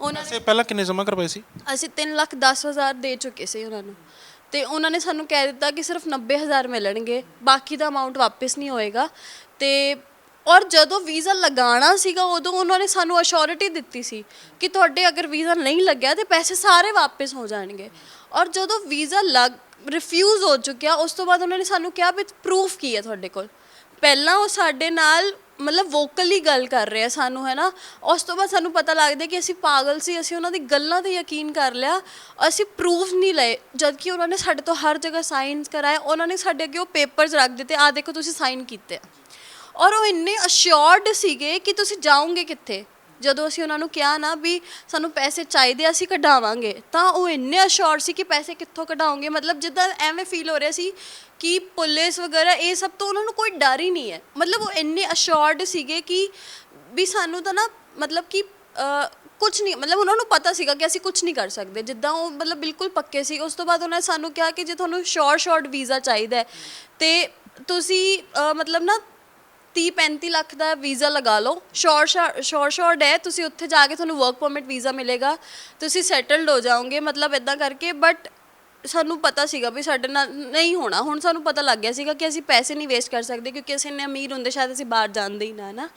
ਉਹਨਾਂ ਪੈਸੇ ਪਹਿਲਾਂ ਕਿੰਨੇ ਜਮ੍ਹਾਂ ਕਰਵਾਏ ਸੀ? ਅਸੀਂ 3 ਲੱਖ 10 ਹਜ਼ਾਰ ਦੇ ਚੁੱਕੇ ਸੀ ਉਹਨਾਂ ਨੂੰ। ਤੇ ਉਹਨਾਂ ਨੇ ਸਾਨੂੰ ਕਹਿ ਦਿੱਤਾ ਕਿ ਸਿਰਫ 90000 ਮਿਲਣਗੇ ਬਾਕੀ ਦਾ ਅਮਾਉਂਟ ਵਾਪਸ ਨਹੀਂ ਹੋਏਗਾ। ਤੇ ਔਰ ਜਦੋਂ ਵੀਜ਼ਾ ਲਗਾਉਣਾ ਸੀਗਾ ਉਦੋਂ ਉਹਨਾਂ ਨੇ ਸਾਨੂੰ ਅਸ਼ੋਰਿਟੀ ਦਿੱਤੀ ਸੀ ਕਿ ਤੁਹਾਡੇ ਅਗਰ ਵੀਜ਼ਾ ਨਹੀਂ ਲੱਗਿਆ ਤੇ ਪੈਸੇ ਸਾਰੇ ਵਾਪਸ ਹੋ ਜਾਣਗੇ। ਔਰ ਜਦੋਂ ਵੀਜ਼ਾ ਲੱਗ ਰਿਫਿਊਜ਼ ਹੋ ਚੁੱਕਿਆ, ਉਸ ਤੋਂ ਬਾਅਦ ਉਹਨਾਂ ਨੇ ਸਾਨੂੰ ਕਿਹਾ ਵੀ ਪ੍ਰੂਫ ਕੀ ਹੈ ਤੁਹਾਡੇ ਕੋਲ? ਪਹਿਲਾਂ ਉਹ ਸਾਡੇ ਨਾਲ ਮਤਲਬ ਵੋਕਲੀ ਗੱਲ ਕਰ ਰਹੇ ਆ ਸਾਨੂੰ, ਹੈ ਨਾ? ਉਸ ਤੋਂ ਬਾਅਦ ਸਾਨੂੰ ਪਤਾ ਲੱਗਦਾ ਕਿ ਅਸੀਂ ਪਾਗਲ ਸੀ, ਅਸੀਂ ਉਹਨਾਂ ਦੀ ਗੱਲਾਂ ਤੇ ਯਕੀਨ ਕਰ ਲਿਆ। ਅਸੀਂ ਪ੍ਰੂਫ ਨਹੀਂ ਲਏ ਜਦ ਕਿ ਉਹਨਾਂ ਨੇ ਸਾਡੇ ਤੋਂ ਹਰ ਜਗ੍ਹਾ ਸਾਈਨਸ ਕਰਾਏ, ਉਹਨਾਂ ਨੇ ਸਾਡੇ ਅੱਗੇ ਉਹ ਪੇਪਰਸ ਰੱਖ ਦਿੱਤੇ ਆ ਦੇਖੋ ਤੁਸੀਂ ਸਾਈਨ ਕੀਤੇ। ਆ ਔਰ ਉਹ ਇੰਨੇ ਅਸ਼ੋਰਡ ਸੀਗੇ ਕਿ ਤੁਸੀਂ ਜਾਓਗੇ ਕਿੱਥੇ? ਜਦੋਂ ਅਸੀਂ ਉਹਨਾਂ ਨੂੰ ਕਿਹਾ ਨਾ ਵੀ ਸਾਨੂੰ ਪੈਸੇ ਚਾਹੀਦੇ ਆ, ਅਸੀਂ ਕਢਾਵਾਂਗੇ ਤਾਂ ਉਹ ਇੰਨੇ ਅਸ਼ੋਰ ਸੀ ਕਿ ਪੈਸੇ ਕਿੱਥੋਂ ਕਢਾਉਂਗੇ ਮਤਲਬ ਜਿੱਦਾਂ ਐਵੇਂ ਫੀਲ ਹੋ ਰਿਹਾ ਸੀ ਕਿ ਪੁਲਿਸ ਵਗੈਰਾ ਇਹ ਸਭ ਤੋਂ ਉਹਨਾਂ ਨੂੰ ਕੋਈ ਡਰ ਹੀ ਨਹੀਂ ਹੈ। ਮਤਲਬ ਉਹ ਇੰਨੇ ਅਸ਼ੋਰਡ ਸੀਗੇ ਕਿ ਵੀ ਸਾਨੂੰ ਤਾਂ ਨਾ ਮਤਲਬ ਕਿ ਕੁਝ ਨਹੀਂ ਮਤਲਬ ਉਹਨਾਂ ਨੂੰ ਪਤਾ ਸੀਗਾ ਕਿ ਅਸੀਂ ਕੁਝ ਨਹੀਂ ਕਰ ਸਕਦੇ। ਜਿੱਦਾਂ ਉਹ ਮਤਲਬ ਬਿਲਕੁਲ ਪੱਕੇ ਸੀ ਉਸ ਤੋਂ ਬਾਅਦ ਉਹਨਾਂ ਨੇ ਸਾਨੂੰ ਕਿਹਾ ਕਿ ਜੇ ਤੁਹਾਨੂੰ ਸ਼ੋਰ ਸ਼ਾਰਟ ਵੀਜ਼ਾ ਚਾਹੀਦਾ ਹੈ ਤੇ ਤੁਸੀਂ ਅ, ਮਤਲਬ ਨਾ 30 35 ਲੱਖ ਦਾ ਵੀਜ਼ਾ ਲਗਾ ਲਓ। ਸ਼ੋਰ ਸ਼ੋਰ ਸ਼ੋਰਟ ਹੈ, ਤੁਸੀਂ ਉੱਥੇ ਜਾ ਕੇ ਤੁਹਾਨੂੰ ਵਰਕ ਪਰਮਿਟ ਵੀਜ਼ਾ ਮਿਲੇਗਾ। ਤੁਸੀਂ ਸੈਟਲਡ ਹੋ ਜਾਓਗੇ, ਮਤਲਬ ਇਦਾਂ ਕਰਕੇ ਬਟ ਸਾਨੂੰ ਪਤਾ ਸੀਗਾ ਵੀ ਸਾਡੇ ਨਾਲ ਨਹੀਂ ਹੋਣਾ। ਹੁਣ ਸਾਨੂੰ ਪਤਾ ਲੱਗ ਗਿਆ ਸੀਗਾ ਕਿ ਅਸੀਂ ਪੈਸੇ ਨਹੀਂ ਵੇਸਟ ਕਰ ਸਕਦੇ, ਕਿਉਂਕਿ ਅਸੀਂ ਇੰਨੇ ਅਮੀਰ ਹੁੰਦੇ, ਸ਼ਾਇਦ ਅਸੀਂ ਬਾਹਰ ਜਾਂਦੇ ਹੀ ਨਾ ਨਾ?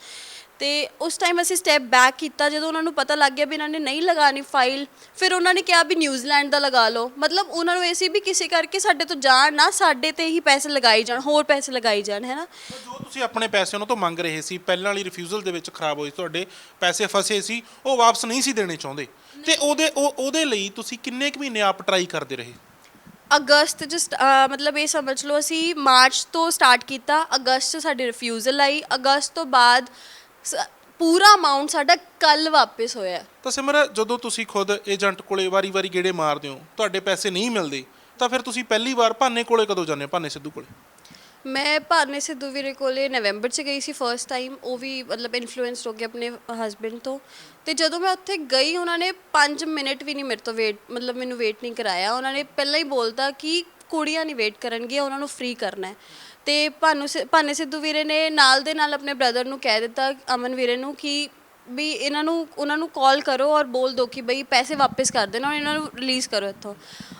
ਤੇ ਉਸ ਟਾਈਮ ਅਸੀਂ ਸਟੈਪ ਬੈਕ ਕੀਤਾ ਜਦੋਂ ਉਹਨਾਂ ਨੂੰ ਪਤਾ ਲੱਗ ਗਿਆ ਵੀ ਇਹਨਾਂ ਨੇ ਨਹੀਂ ਲਗਾਣੀ ਫਾਈਲ ਫਿਰ ਉਹਨਾਂ ਨੇ ਕਿਹਾ ਵੀ ਨਿਊਜ਼ੀਲੈਂਡ ਦਾ ਲਗਾ ਲਓ। ਮਤਲਬ ਉਹਨਾਂ ਨੂੰ ਇਹ ਸੀ ਵੀ ਕਿਸੇ ਕਰਕੇ ਸਾਡੇ ਤੋਂ ਜਾਣ ਨਾ ਸਾਡੇ ਤੇ ਹੀ ਪੈਸੇ ਲਗਾਈ ਜਾਣ ਹੋਰ ਪੈਸੇ ਲਗਾਈ ਜਾਣ ਹੈ ਨਾ? ਜੋ ਤੁਸੀਂ ਆਪਣੇ ਪੈਸੇ ਉਹਨਾਂ ਤੋਂ ਮੰਗ ਰਹੇ ਸੀ ਪਹਿਲਾਂ ਵਾਲੀ ਰਿਫਿਊਜ਼ਲ ਦੇ ਵਿੱਚ ਖਰਾਬ ਹੋਈ ਤੁਹਾਡੇ ਪੈਸੇ ਫਸੇ ਸੀ ਉਹ ਵਾਪਸ ਨਹੀਂ ਸੀ ਦੇਣੇ ਚਾਹੁੰਦੇ। ਤੇ ਉਹਦੇ ਉਹ ਉਹਦੇ ਲਈ ਤੁਸੀਂ ਕਿੰਨੇ ਕੁ ਮਹੀਨੇ ਆਪ ਟਰਾਈ ਕਰਦੇ ਰਹੇ? ਅਗਸਤ ਚ ਸਟ- ਅਹ ਮਤਲਬ ਇਹ ਸਮਝ ਲਓ ਅਸੀਂ ਮਾਰਚ ਤੋਂ ਸਟਾਰਟ ਕੀਤਾ ਅਗਸਤ 'ਚ ਸਾਡੀ ਰਿਫਿਊਜ਼ਲ ਆਈ ਅਗਸਤ ਤੋਂ ਬਾਅਦ ਸ- ਪੂਰਾ ਅਮਾਉਂਟ ਸਾਡਾ ਕੱਲ ਵਾਪਸ ਹੋਇਆ। ਤਾਂ ਸਿਮਰ ਜਦੋਂ ਤੁਸੀਂ ਖੁਦ ਏਜੰਟ ਕੋਲੇ ਵਾਰੀ-ਵਾਰੀ ਗੇੜੇ ਮਾਰਦੇ ਹੋ ਤੁਹਾਡੇ ਪੈਸੇ ਨਹੀਂ ਮਿਲਦੇ ਤਾਂ ਫਿਰ ਤੁਸੀਂ ਪਹਿਲੀ ਵਾਰ ਭਾਨੇ ਕੋਲੇ ਕਦੋਂ ਜਾਂਦੇ ਹੋ ਭਾਨੇ ਸਿੱਧੂ ਕੋਲੇ? ਮੈਂ ਭਾਰਨੇ ਸਿੱਧੂ ਵੀਰੇ ਕੋਲੇ ਨਵੰਬਰ ਚ ਗਈ ਸੀ ਫਰਸਟ ਟਾਈਮ ਉਹ ਵੀ ਮਤਲਬ ਇਨਫਲੂਐਂਸਡ ਹੋ ਕੇ ਆਪਣੇ ਹਸਬੰਡ ਤੋਂ। ਤੇ ਜਦੋਂ ਮੈਂ ਉੱਥੇ ਗਈ ਉਹਨਾਂ ਨੇ 5 ਮਿੰਟ ਵੀ ਨਹੀਂ ਮੇਰੇ ਤੋਂ ਵੇਟ ਮਤਲਬ ਮੈਨੂੰ ਵੇਟ ਨਹੀਂ ਕਰਾਇਆ। ਉਹਨਾਂ ਨੇ ਪਹਿਲਾਂ ਹੀ ਬੋਲਤਾ ਕਿ ਕੁੜੀਆਂ ਨਹੀਂ ਵੇਟ ਕਰਨਗੀਆਂ ਉਹਨਾਂ ਨੂੰ ਫ੍ਰੀ ਕਰਨਾ ਹੈ। ਤੇ ਭਾਨੂ ਸਿ- ਭਾਨੇ ਸਿੱਧੂ ਵੀਰੇ ਨੇ ਨਾਲ ਦੇ ਨਾਲ ਆਪਣੇ ਬ੍ਰਦਰ ਨੂੰ ਕਹਿ ਦਿੱਤਾ, ਅਮਨ ਵੀਰੇ ਨੂੰ, ਕਿ ਵੀ ਇਹਨਾਂ ਨੂੰ, ਉਹਨਾਂ ਨੂੰ ਕਾਲ ਕਰੋ ਔਰ ਬੋਲ ਦਿਓ ਕਿ ਬਈ ਪੈਸੇ ਵਾਪਸ ਕਰ ਦੇਣਾ ਔਰ ਇਹਨਾਂ ਨੂੰ ਰਿਲੀਜ਼ ਕਰੋ ਇੱਥੋਂ।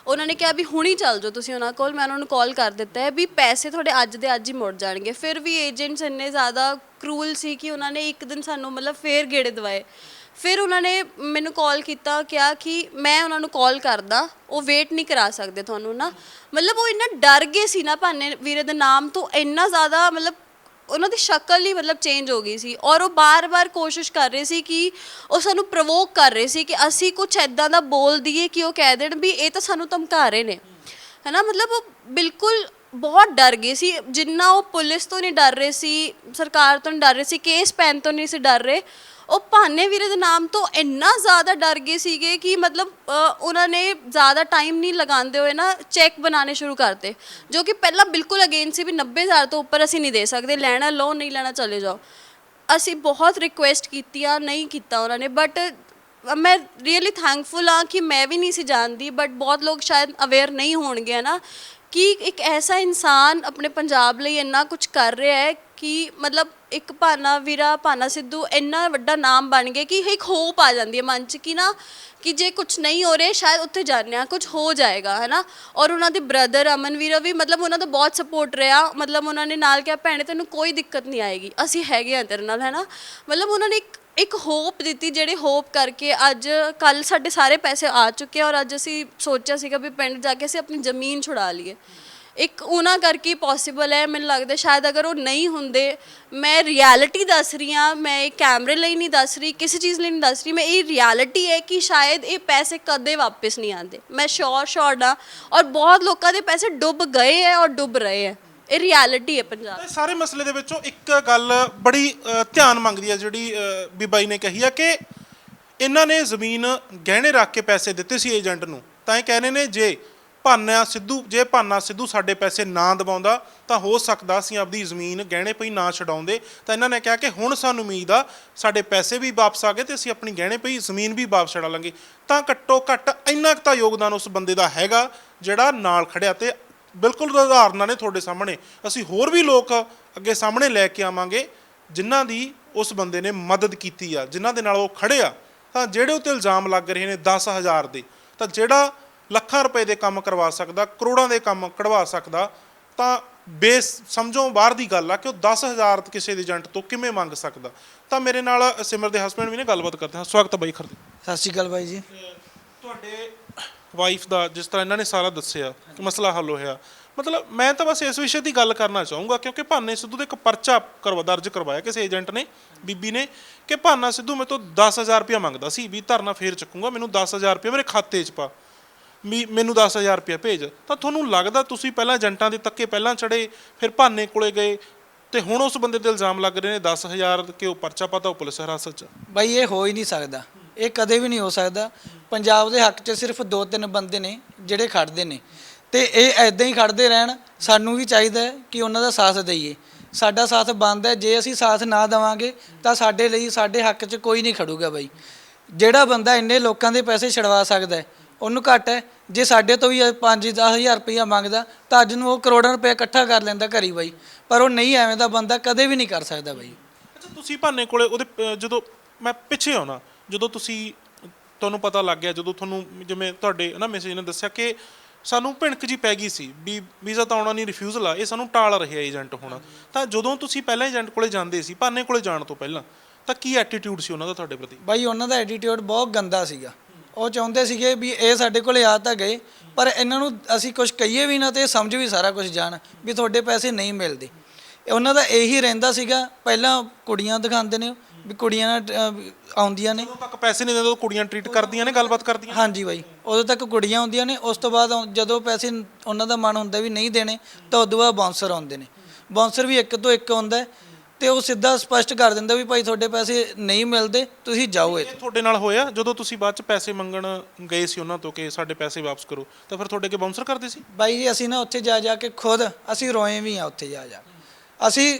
ਉਹਨਾਂ ਨੇ ਕਿਹਾ ਵੀ ਹੁਣੀ ਚੱਲ ਜਾਓ ਤੁਸੀਂ ਉਹਨਾਂ ਕੋਲ, ਮੈਂ ਉਹਨਾਂ ਨੂੰ ਕਾਲ ਕਰ ਦਿੱਤਾ ਹੈ ਵੀ ਪੈਸੇ ਤੁਹਾਡੇ ਅੱਜ ਦੇ ਅੱਜ ਹੀ ਮੁੜ ਜਾਣਗੇ। ਫਿਰ ਵੀ ਏਜੰਟਸ ਇੰਨੇ ਜ਼ਿਆਦਾ ਕਰੂਲ ਸੀ ਕਿ ਉਹਨਾਂ ਨੇ ਇੱਕ ਦਿਨ ਸਾਨੂੰ ਮਤਲਬ ਫੇਰ ਗੇੜੇ ਦਵਾਏ। ਫਿਰ ਉਹਨਾਂ ਨੇ ਮੈਨੂੰ ਕਾਲ ਕੀਤਾ, ਕਿਹਾ ਕਿ ਮੈਂ ਉਹਨਾਂ ਨੂੰ ਕਾਲ ਕਰਦਾ, ਉਹ ਵੇਟ ਨਹੀਂ ਕਰਾ ਸਕਦੇ ਤੁਹਾਨੂੰ ਨਾ। ਮਤਲਬ ਉਹ ਇੰਨਾ ਡਰ ਗਏ ਸੀ ਨਾ ਭਾਨੇ ਵੀਰੇ ਦੇ ਨਾਮ ਤੋਂ, ਇੰਨਾ ਜ਼ਿਆਦਾ ਮਤਲਬ ਉਹਨਾਂ ਦੀ ਸ਼ਕਲ ਹੀ ਮਤਲਬ ਚੇਂਜ ਹੋ ਗਈ ਸੀ। ਔਰ ਉਹ ਬਾਰ-ਬਾਰ ਕੋਸ਼ਿਸ਼ ਕਰ ਰਹੇ ਸੀ ਕਿ ਉਹ ਸਾਨੂੰ ਪ੍ਰੋਵੋਕ ਕਰ ਰਹੇ ਸੀ ਕਿ ਅਸੀਂ ਕੁਝ ਐਦਾਂ ਦਾ ਬੋਲ ਦਈਏ ਕਿ ਉਹ ਕਹਿ ਦੇਣ ਵੀ ਇਹ ਤਾਂ ਸਾਨੂੰ ਧਮਕਾ ਰਹੇ ਨੇ। ਹੈਨਾ, ਮਤਲਬ ਉਹ ਬਿਲਕੁਲ ਬਹੁਤ ਡਰ ਗਏ ਸੀ। ਜਿੰਨਾ ਉਹ ਪੁਲਿਸ ਤੋਂ ਨਹੀਂ ਡਰ ਰਹੇ ਸੀ, ਸਰਕਾਰ ਤੋਂ ਨਹੀਂ ਡਰ ਰਹੇ ਸੀ ਕੇਸ ਪੈਣ ਤੋਂ ਨਹੀਂ ਸੀ ਡਰ ਰਹੇ ਉਹ ਭਾਨੇ ਵੀਰੇ ਦੇ ਨਾਮ ਤੋਂ ਇੰਨਾ ਜ਼ਿਆਦਾ ਡਰ ਗਏ ਸੀਗੇ ਕਿ ਮਤਲਬ ਅ, ਉਹਨਾਂ ਨੇ ਜ਼ਿਆਦਾ ਟਾਈਮ ਨਹੀਂ ਲਗਾਉਂਦੇ ਹੋਏ ਨਾ ਚੈੱਕ ਬਣਾਉਣੇ ਸ਼ੁਰੂ ਕਰਤੇ ਜੋ ਕਿ ਪਹਿਲਾਂ ਬਿਲਕੁਲ ਅਗੇਨ ਸੀ ਵੀ 90000 ਤੋਂ ਉੱਪਰ ਅਸੀਂ ਨਹੀਂ ਦੇ ਸਕਦੇ ਲੈਣਾ ਲਓ ਨਹੀਂ ਲੈਣਾ ਚਲੇ ਜਾਓ। ਅਸੀਂ ਬਹੁਤ ਰਿਕੁਐਸਟ ਕੀਤੀਆਂ ਨਹੀਂ ਕੀਤਾ ਉਹਨਾਂ ਨੇ ਬਟ ਮੈਂ ਰੀਅਲੀ ਥੈਂਕਫੁਲ ਹਾਂ ਕਿ ਮੈਂ ਵੀ ਨਹੀਂ ਸੀ ਜਾਣਦੀ ਬਟ ਬਹੁਤ ਲੋਕ ਸ਼ਾਇਦ ਅਵੇਅਰ ਨਹੀਂ ਹੋਣਗੇ ਨਾ ਕਿ ਇੱਕ ਐਸਾ ਇਨਸਾਨ ਆਪਣੇ ਪੰਜਾਬ ਲਈ ਇੰਨਾ ਕੁਝ ਕਰ ਰਿਹਾ ਹੈ ਕਿ ਮਤਲਬ ਇੱਕ ਭਾਨਾ ਵੀਰਾ, ਭਾਨਾ ਸਿੱਧੂ ਇੰਨਾ ਵੱਡਾ ਨਾਮ ਬਣ ਗਿਆ ਕਿ ਇੱਕ ਹੋਪ ਆ ਜਾਂਦੀ ਹੈ ਮਨ 'ਚ ਕਿ ਨਾ ਕਿ ਜੇ ਕੁਝ ਨਹੀਂ ਹੋ ਰਿਹਾ, ਸ਼ਾਇਦ ਉੱਥੇ ਜਾਂਦੇ ਹਾਂ ਕੁਝ ਹੋ ਜਾਏਗਾ ਹੈ ਨਾ ਔਰ ਉਹਨਾਂ ਦੇ ਬ੍ਰਦਰ ਅਮਨ ਵੀਰਾ ਵੀ ਮਤਲਬ ਉਹਨਾਂ ਦਾ ਬਹੁਤ ਸਪੋਰਟ ਰਿਹਾ, ਮਤਲਬ ਉਹਨਾਂ ਨੇ ਨਾਲ ਕਿਹਾ, ਭੈਣੇ, ਤੈਨੂੰ ਕੋਈ ਦਿੱਕਤ ਨਹੀਂ ਆਏਗੀ, ਅਸੀਂ ਹੈਗੇ ਆ ਤੇਰੇ ਨਾਲ ਹੈ ਨਾ ਮਤਲਬ ਉਹਨਾਂ ਨੇ ਇੱਕ ਇੱਕ ਹੋਪ ਦਿੱਤੀ ਜਿਹੜੇ ਹੋਪ ਕਰਕੇ ਅੱਜ ਕੱਲ ਸਾਡੇ ਸਾਰੇ ਪੈਸੇ ਆ ਚੁੱਕੇ ਔਰ ਅੱਜ ਅਸੀਂ ਸੋਚਿਆ ਸੀਗਾ ਵੀ ਪਿੰਡ ਜਾ ਕੇ ਅਸੀਂ ਆਪਣੀ ਜ਼ਮੀਨ ਛੁਡਾ ਲਈਏ। ਇੱਕ ਉਹਨਾਂ ਕਰਕੇ ਪੋਸੀਬਲ ਹੈ ਮੈਨੂੰ ਲੱਗਦਾ ਸ਼ਾਇਦ ਅਗਰ ਉਹ ਨਹੀਂ ਹੁੰਦੇ ਮੈਂ ਰਿਐਲਿਟੀ ਦੱਸ ਰਹੀ ਹਾਂ ਮੈਂ ਇਹ ਕੈਮਰੇ ਲਈ ਨਹੀਂ ਦੱਸ ਰਹੀ ਕਿਸੇ ਚੀਜ਼ ਲਈ ਨਹੀਂ ਦੱਸ ਰਹੀ ਮੈਂ ਇਹ ਰਿਐਲਿਟੀ ਹੈ ਕਿ ਸ਼ਾਇਦ ਇਹ ਪੈਸੇ ਕਦੇ ਵਾਪਸ ਨਹੀਂ ਆਉਂਦੇ। ਮੈਂ ਸ਼ੋਰ ਸ਼ੋਰ ਆ ਔਰ ਬਹੁਤ ਲੋਕਾਂ ਦੇ ਪੈਸੇ ਡੁੱਬ ਗਏ ਹੈ ਔਰ ਡੁੱਬ ਰਹੇ ਹੈ। ਇਹ ਰਿਐਲਿਟੀ ਹੈ ਪੰਜਾਬ। ਇਹ ਸਾਰੇ ਮਸਲੇ ਦੇ ਵਿੱਚੋਂ ਇੱਕ ਗੱਲ ਬੜੀ ਅ, ਧਿਆਨ ਮੰਗਦੀ ਹੈ ਜਿਹੜੀ ਅ, ਵੀ ਨੇ ਕਹੀ ਆ ਕਿ ਇਹਨਾਂ ਨੇ ਜ਼ਮੀਨ ਗਹਿਣੇ ਰੱਖ ਕੇ ਪੈਸੇ ਦਿੱਤੇ ਸੀ ਏਜੰਟ ਨੂੰ। ਤਾਂ ਇਹ ਕਹਿੰਦੇ ਨੇ ਜੇ ਭਾਨਾ ਸਿੱਧੂ, ਜੇ ਭਾਨਾ ਸਿੱਧੂ ਸਾਡੇ ਪੈਸੇ ਨਾ ਦਿਵਾਉਂਦਾ, ਤਾਂ ਹੋ ਸਕਦਾ ਅਸੀਂ ਆਪਦੀ ਜ਼ਮੀਨ ਗਹਿਣੇ ਪਈ ਨਾ ਛਡਾਉਂਦੇ। ਤਾਂ ਇਹਨਾਂ ਨੇ ਕਿਹਾ ਕਿ ਹੁਣ ਸਾਨੂੰ ਉਮੀਦ ਆ, ਸਾਡੇ ਪੈਸੇ ਵੀ ਵਾਪਸ ਆ ਗਏ ਤੇ ਅਸੀਂ ਆਪਣੀ ਗਹਿਣੇ ਪਈ ਜ਼ਮੀਨ ਵੀ ਵਾਪਸ ਛਡਾ ਲਾਂਗੇ। ਤਾਂ ਘੱਟੋ ਘੱਟ ਇੰਨਾ ਕੁ ਤਾਂ ਯੋਗਦਾਨ ਉਸ ਬੰਦੇ ਦਾ ਹੈਗਾ, ਜਿਹੜਾ ਨਾਲ ਖੜਿਆ ਤੇ ਬਿਲਕੁਲ ਉਦਾਹਰਨਾਂ ਨੇ ਤੁਹਾਡੇ ਸਾਹਮਣੇ। ਅਸੀਂ ਹੋਰ ਵੀ ਲੋਕ ਅੱਗੇ ਸਾਹਮਣੇ ਲੈ ਕੇ ਆਵਾਂਗੇ, ਜਿਨ੍ਹਾਂ ਦੀ ਉਸ ਬੰਦੇ ਨੇ ਮਦਦ ਕੀਤੀ ਆ, ਜਿਨ੍ਹਾਂ ਦੇ ਨਾਲ ਉਹ ਖੜੇ ਆ। ਤਾਂ ਜਿਹੜੇ ਉੱਤੇ ਇਲਜ਼ਾਮ ਲੱਗ ਰਹੇ ਨੇ 10000 ਦੇ, ਤਾਂ ਜਿਹੜਾ ਲੱਖਾਂ ਰੁਪਏ ਦੇ ਕੰਮ ਕਰਵਾ ਸਕਦਾ ਕਰੋੜਾਂ ਦੇ ਕੰਮ ਕਢਵਾ ਸਕਦਾ ਤਾਂ ਬੇਸ ਸਮਝੋ ਬਾਹਰ ਦੀ ਗੱਲ ਆ ਕਿ ਉਹ 10000 ਕਿਸੇ ਦੇ ਏਜੰਟ ਤੋਂ ਕਿਵੇਂ ਮੰਗ ਸਕਦਾ। ਤਾਂ ਮੇਰੇ ਨਾਲ ਸਿਮਰ ਦੇ ਹਸਬੰਡ ਵੀ ਨੇ ਗੱਲਬਾਤ ਕਰਦੇ ਹਾਂ। ਸਵਾਗਤ ਹੈ ਬਾਈ ਖਰਦੇ। ਸਤਿ ਸ਼੍ਰੀ ਅਕਾਲ ਬਾਈ ਜੀ। ਤੁਹਾਡੇ ਵਾਈਫ ਦਾ ਜਿਸ ਤਰ੍ਹਾਂ ਇਹਨਾਂ ਨੇ ਸਾਰਾ ਦੱਸਿਆ ਕਿ ਮਸਲਾ ਹੱਲ ਹੋਇਆ। ਮਤਲਬ ਮੈਂ ਤਾਂ ਬਸ ਇਸ ਵਿਸ਼ੇ ਦੀ ਗੱਲ ਕਰਨਾ ਚਾਹੂੰਗਾ ਕਿਉਂਕਿ ਭਾਨੇ ਸਿੱਧੂ ਦੇ ਇੱਕ ਪਰਚਾ ਕਰਵਾ ਦਰਜ ਕਰਵਾਇਆ ਕਿਸੇ ਏਜੰਟ ਨੇ ਬੀਬੀ ਨੇ ਕਿ ਭਾਨਾ ਸਿੱਧੂ ਮੇਰੇ ਤੋਂ 10000 ਰੁਪਇਆ ਮੰਗਦਾ ਸੀ ਵੀ ਧਰਨਾ ਫੇਰ ਚੱਕੂੰਗਾ ਮੈਨੂੰ 10000 ਰੁਪਇਆ ਮੇਰੇ ਖਾਤੇ 'ਚ ਪਾ। ਵੀ ਮੈਨੂੰ 10000 ਰੁਪਇਆ ਭੇਜ। ਤਾਂ ਤੁਹਾਨੂੰ ਲੱਗਦਾ ਤੁਸੀਂ ਪਹਿਲਾਂ ਏਜੰਟਾਂ ਦੇ ਤੱਕੇ ਪਹਿਲਾਂ ਚੜੇ, ਫਿਰ ਭਾਨੇ ਕੋਲੇ ਗਏ, ਤੇ ਹੁਣ ਉਸ ਬੰਦੇ ਤੇ ਇਲਜ਼ਾਮ ਲੱਗ ਰਹੇ ਨੇ 10000 ਕਿ ਉਹ ਪਰਚਾ ਪਤਾ ਉਹ ਪੁਲਿਸ ਹਿਰਾਸਤ 'ਚ? ਬਾਈ, ਇਹ ਹੋ ਹੀ ਨਹੀਂ ਸਕਦਾ। ਇਹ ਕਦੇ ਵੀ ਨਹੀਂ ਹੋ ਸਕਦਾ। ਪੰਜਾਬ ਦੇ ਹੱਕ 'ਚ ਸਿਰਫ ਦੋ ਤਿੰਨ ਬੰਦੇ ਨੇ ਜਿਹੜੇ ਖੜਦੇ ਨੇ। ਤੇ ਇਹ ਐਦਾਂ ਹੀ ਖੜਦੇ ਰਹਿਣ, ਸਾਨੂੰ ਵੀ ਚਾਹੀਦਾ ਕਿ ਉਹਨਾਂ ਦਾ ਸਾਥ ਦਈਏ। ਸਾਡਾ ਸਾਥ ਬੰਦ ਹੈ। ਜੇ ਅਸੀਂ ਸਾਥ ਨਾ ਦੇਵਾਂਗੇ, ਤਾਂ ਸਾਡੇ ਲਈ, ਸਾਡੇ ਹੱਕ 'ਚ ਕੋਈ ਨਹੀਂ ਖੜੂਗਾ ਬਾਈ। ਜਿਹੜਾ ਬੰਦਾ ਇੰਨੇ ਲੋਕਾਂ ਦੇ ਪੈਸੇ ਛਡਵਾ ਸਕਦਾ ਉਹਨੂੰ ਘੱਟ ਹੈ। ਜੇ ਸਾਡੇ ਤੋਂ ਵੀ 5-10000 ਰੁਪਇਆ ਮੰਗਦਾ ਤਾਂ ਅੱਜ ਨੂੰ ਉਹ ਕਰੋੜਾਂ ਰੁਪਏ ਇਕੱਠਾ ਕਰ ਲੈਂਦਾ ਘਰੀ ਬਾਈ। ਪਰ ਉਹ ਨਹੀਂ ਐਵੇਂ ਦਾ ਬੰਦਾ ਕਦੇ ਵੀ ਨਹੀਂ ਕਰ ਸਕਦਾ ਬਾਈ। ਅੱਛਾ ਤੁਸੀਂ ਭਾਨੇ ਕੋਲੇ ਉਹਦੇ ਅਹ, ਜਦੋਂ ਮੈਂ ਪਿੱਛੇ ਆਉਣਾ ਜਦੋਂ ਤੁਸੀਂ ਤੁਹਾਨੂੰ ਪਤਾ ਲੱਗ ਗਿਆ ਜਦੋਂ ਤੁਹਾਨੂੰ ਜਿਵੇਂ ਤੁਹਾਡੇ ਨਾ ਮੈਸੇਜ ਨੇ ਦੱਸਿਆ ਕਿ ਸਾਨੂੰ ਭਿਣਕ ਜੀ ਪੈ ਗਈ ਸੀ ਵੀ ਵੀਜ਼ਾ ਤਾਂ ਆਉਣਾ ਨਹੀਂ ਰਿਫਿਊਜ਼ਲ ਆ ਇਹ ਸਾਨੂੰ ਟਾਲ ਰਿਹਾ ਏਜੰਟ ਹੋਣਾ। ਤਾਂ ਜਦੋਂ ਤੁਸੀਂ ਪਹਿਲਾਂ ਏਜੰਟ ਕੋਲੇ ਜਾਂਦੇ ਸੀ ਭਾਨੇ ਕੋਲੇ ਜਾਣ ਤੋਂ ਪਹਿਲਾਂ ਤਾਂ ਕੀ ਐਟੀਟਿਊਡ ਸੀ ਉਹਨਾਂ ਦਾ ਤੁਹਾਡੇ ਪ੍ਰਤੀ? ਬਾਈ ਉਹਨਾਂ ਦਾ ਐਟੀਟਿਊਡ ਬਹੁਤ ਗੰਦਾ ਸੀਗਾ। ਉਹ ਚਾਹੁੰਦੇ ਸੀਗੇ ਵੀ ਇਹ ਸਾਡੇ ਕੋਲੇ ਆ ਤਾਂ ਗਏ ਪਰ ਇਹਨਾਂ ਨੂੰ ਅਸੀਂ ਕੁਝ ਕਹੀਏ ਵੀ ਨਾ ਤੇ ਇਹ ਸਮਝ ਵੀ ਸਾਰਾ ਕੁਝ ਜਾਣ ਵੀ ਤੁਹਾਡੇ ਪੈਸੇ ਨਹੀਂ ਮਿਲਦੇ। ਉਹਨਾਂ ਦਾ ਇਹੀ ਰਹਿੰਦਾ ਸੀਗਾ ਪਹਿਲਾਂ ਕੁੜੀਆਂ ਦਿਖਾਉਂਦੇ ਨੇ ਵੀ ਕੁੜੀਆਂ ਨਾਲ ਆਉਂਦੀਆਂ ਨੇ। ਉਦੋਂ ਤੱਕ ਪੈਸੇ ਨਹੀਂ ਦਿੰਦੇ ਕੁੜੀਆਂ ਟ੍ਰੀਟ ਕਰਦੀਆਂ ਨੇ ਗੱਲਬਾਤ ਕਰਦੀਆਂ ਹਾਂਜੀ ਬਾਈ ਉਦੋਂ ਤੱਕ ਕੁੜੀਆਂ ਆਉਂਦੀਆਂ ਨੇ ਉਸ ਤੋਂ ਬਾਅਦ ਜਦੋਂ ਪੈਸੇ ਉਹਨਾਂ ਦਾ ਮਨ ਹੁੰਦਾ ਵੀ ਨਹੀਂ ਦੇਣੇ ਤਾਂ ਉਦੋਂ ਬਾਅਦ ਬਾਉਂਸਰ ਆਉਂਦੇ ਨੇ। ਬਾਉਂਸਰ ਵੀ ਇੱਕ ਤੋਂ ਇੱਕ ਆਉਂਦਾ ਹੈ। ਤੇ ਉਹ ਸਿੱਧਾ ਸਪਸ਼ਟ ਕਰ ਦਿੰਦਾ ਵੀ ਭਾਈ ਤੁਹਾਡੇ ਪੈਸੇ ਨਹੀਂ ਮਿਲਦੇ ਤੁਸੀਂ ਜਾਓ ਇਹ ਇੱਥੋਂ। ਤੁਹਾਡੇ ਨਾਲ ਹੋਇਆ? ਜਦੋਂ ਤੁਸੀਂ ਬਾਅਦ ਚ ਪੈਸੇ ਮੰਗਣ ਗਏ ਸੀ ਉਹਨਾਂ ਤੋਂ ਕਿ ਸਾਡੇ ਪੈਸੇ ਵਾਪਸ ਕਰੋ ਤਾਂ ਫਿਰ ਤੁਹਾਡੇ ਕੇ ਬਾਉਂਸਰ ਕਰਦੇ ਸੀ? ਬਾਈ ਜੀ ਅਸੀਂ ਨਾ ਉੱਥੇ ਜਾ ਜਾ ਕੇ ਖੁਦ ਅਸੀਂ ਰੋਏ ਵੀ ਆ ਉੱਥੇ ਜਾ ਜਾ ਅਸੀਂ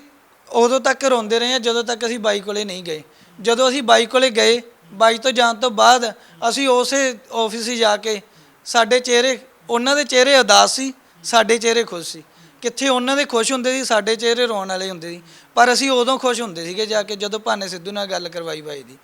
ਉਦੋਂ ਤੱਕ ਰੋਂਦੇ ਰਹੇ ਹਾਂ ਜਦੋਂ ਤੱਕ ਅਸੀਂ ਬਾਈ ਕੋਲੇ ਨਹੀਂ ਗਏ। ਜਦੋਂ ਅਸੀਂ ਬਾਈ ਕੋਲੇ ਗਏ ਬਾਈ ਤੋਂ ਜਾਣ ਤੋਂ ਬਾਅਦ ਅਸੀਂ ਉਸੇ ਆਫਿਸ 'ਚ ਜਾ ਕੇ ਸਾਡੇ ਚਿਹਰੇ ਉਹਨਾਂ ਦੇ ਚਿਹਰੇ ਉਦਾਸ ਸੀ ਸਾਡੇ ਚਿਹਰੇ ਖੁਸ਼ ਸੀ। ਕਿੱਥੇ ਉਹਨਾਂ ਦੇ ਖੁਸ਼ ਹੁੰਦੇ ਸੀ ਸਾਡੇ ਚਿਹਰੇ ਰੋਣ ਵਾਲੇ ਹੁੰਦੇ ਸੀ। ਪਰ ਅਸੀਂ ਉਦੋਂ ਖੁਸ਼ ਹੁੰਦੇ ਸੀਗੇ ਜਾ ਕੇ ਜਦੋਂ ਭਾਨੇ ਸਿੱਧੂ ਨਾਲ ਗੱਲ ਕਰਵਾਈ ਬਾਈ ਦੀ।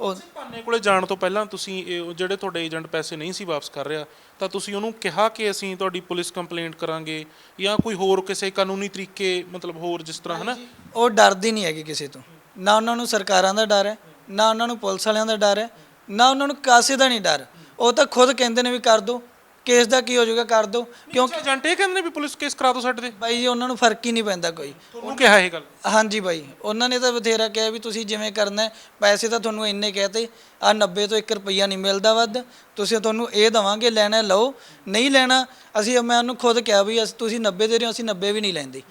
ਉਹ ਭਾਨੇ ਕੋਲੇ ਜਾਣ ਤੋਂ ਪਹਿਲਾਂ ਤੁਸੀਂ ਇਹ ਉਹ ਜਿਹੜੇ ਤੁਹਾਡੇ ਏਜੰਟ ਪੈਸੇ ਨਹੀਂ ਸੀ ਵਾਪਸ ਕਰ ਰਿਹਾ ਤਾਂ ਤੁਸੀਂ ਉਹਨੂੰ ਕਿਹਾ ਕਿ ਅਸੀਂ ਤੁਹਾਡੀ ਪੁਲਿਸ ਕੰਪਲੇਂਟ ਕਰਾਂਗੇ ਜਾਂ ਕੋਈ ਹੋਰ ਕਿਸੇ ਕਾਨੂੰਨੀ ਤਰੀਕੇ ਮਤਲਬ ਹੋਰ ਜਿਸ ਤਰ੍ਹਾਂ ਹਨਾ? ਉਹ ਡਰਦੀ ਨਹੀਂ ਹੈਗੀ ਕਿਸੇ ਤੋਂ। ਨਾ ਉਹਨਾਂ ਨੂੰ ਸਰਕਾਰਾਂ ਦਾ ਡਰ ਹੈ ਨਾ ਉਹਨਾਂ ਨੂੰ ਪੁਲਿਸ ਵਾਲਿਆਂ ਦਾ ਡਰ ਹੈ ਨਾ ਉਹਨਾਂ ਨੂੰ ਕਾਸੇ ਦਾ ਨਹੀਂ ਡਰ। ਉਹ ਤਾਂ ਖੁਦ ਕਹਿੰਦੇ ਨੇ ਵੀ ਕਰ ਦੋ ਕੇਸ ਦਾ ਕੀ ਹੋ ਜਾਊਗਾ ਕਰ ਦੋ ਕਿਉਂਕਿ ਏਜੰਟ ਇਹ ਕਹਿੰਦੇ ਨੇ ਵੀ ਪੁਲਿਸ ਕੇਸ ਕਰਾ ਦਿਓ ਸਾਡੇ ਤੇ? ਬਾਈ ਜੀ ਉਹਨਾਂ ਨੂੰ ਫ਼ਰਕ ਹੀ ਨਹੀਂ ਪੈਂਦਾ ਕੋਈ। ਤੁਹਾਨੂੰ ਕਿਹਾ ਇਹ ਗੱਲ? ਹਾਂਜੀ ਬਾਈ ਉਹਨਾਂ ਨੇ ਤਾਂ ਬਥੇਰਾ ਕਿਹਾ ਵੀ ਤੁਸੀਂ ਜਿਵੇਂ ਕਰਨਾ ਹੈ, ਪੈਸੇ ਤਾਂ ਤੁਹਾਨੂੰ ਇੰਨੇ ਕਹਤੇ ਆ 90 ਤੋਂ 1 ਰੁਪਈਆ ਨਹੀਂ ਮਿਲਦਾ ਵੱਧ ਤੁਸੀਂ ਤੁਹਾਨੂੰ ਇਹ ਦਵਾਂਗੇ ਲੈਣਾ ਹੈ, ਲਓ ਨਹੀਂ ਲੈਣਾ ਅਸੀਂ ਮੈਂ ਉਹਨੂੰ ਖੁਦ ਕਿਹਾ ਵੀ ਅਸੀਂ ਤੁਸੀਂ 90 ਦੇ ਰਹੇ ਹੋ ਅਸੀਂ 90 ਵੀ ਨਹੀਂ ਲੈਂਦੇ।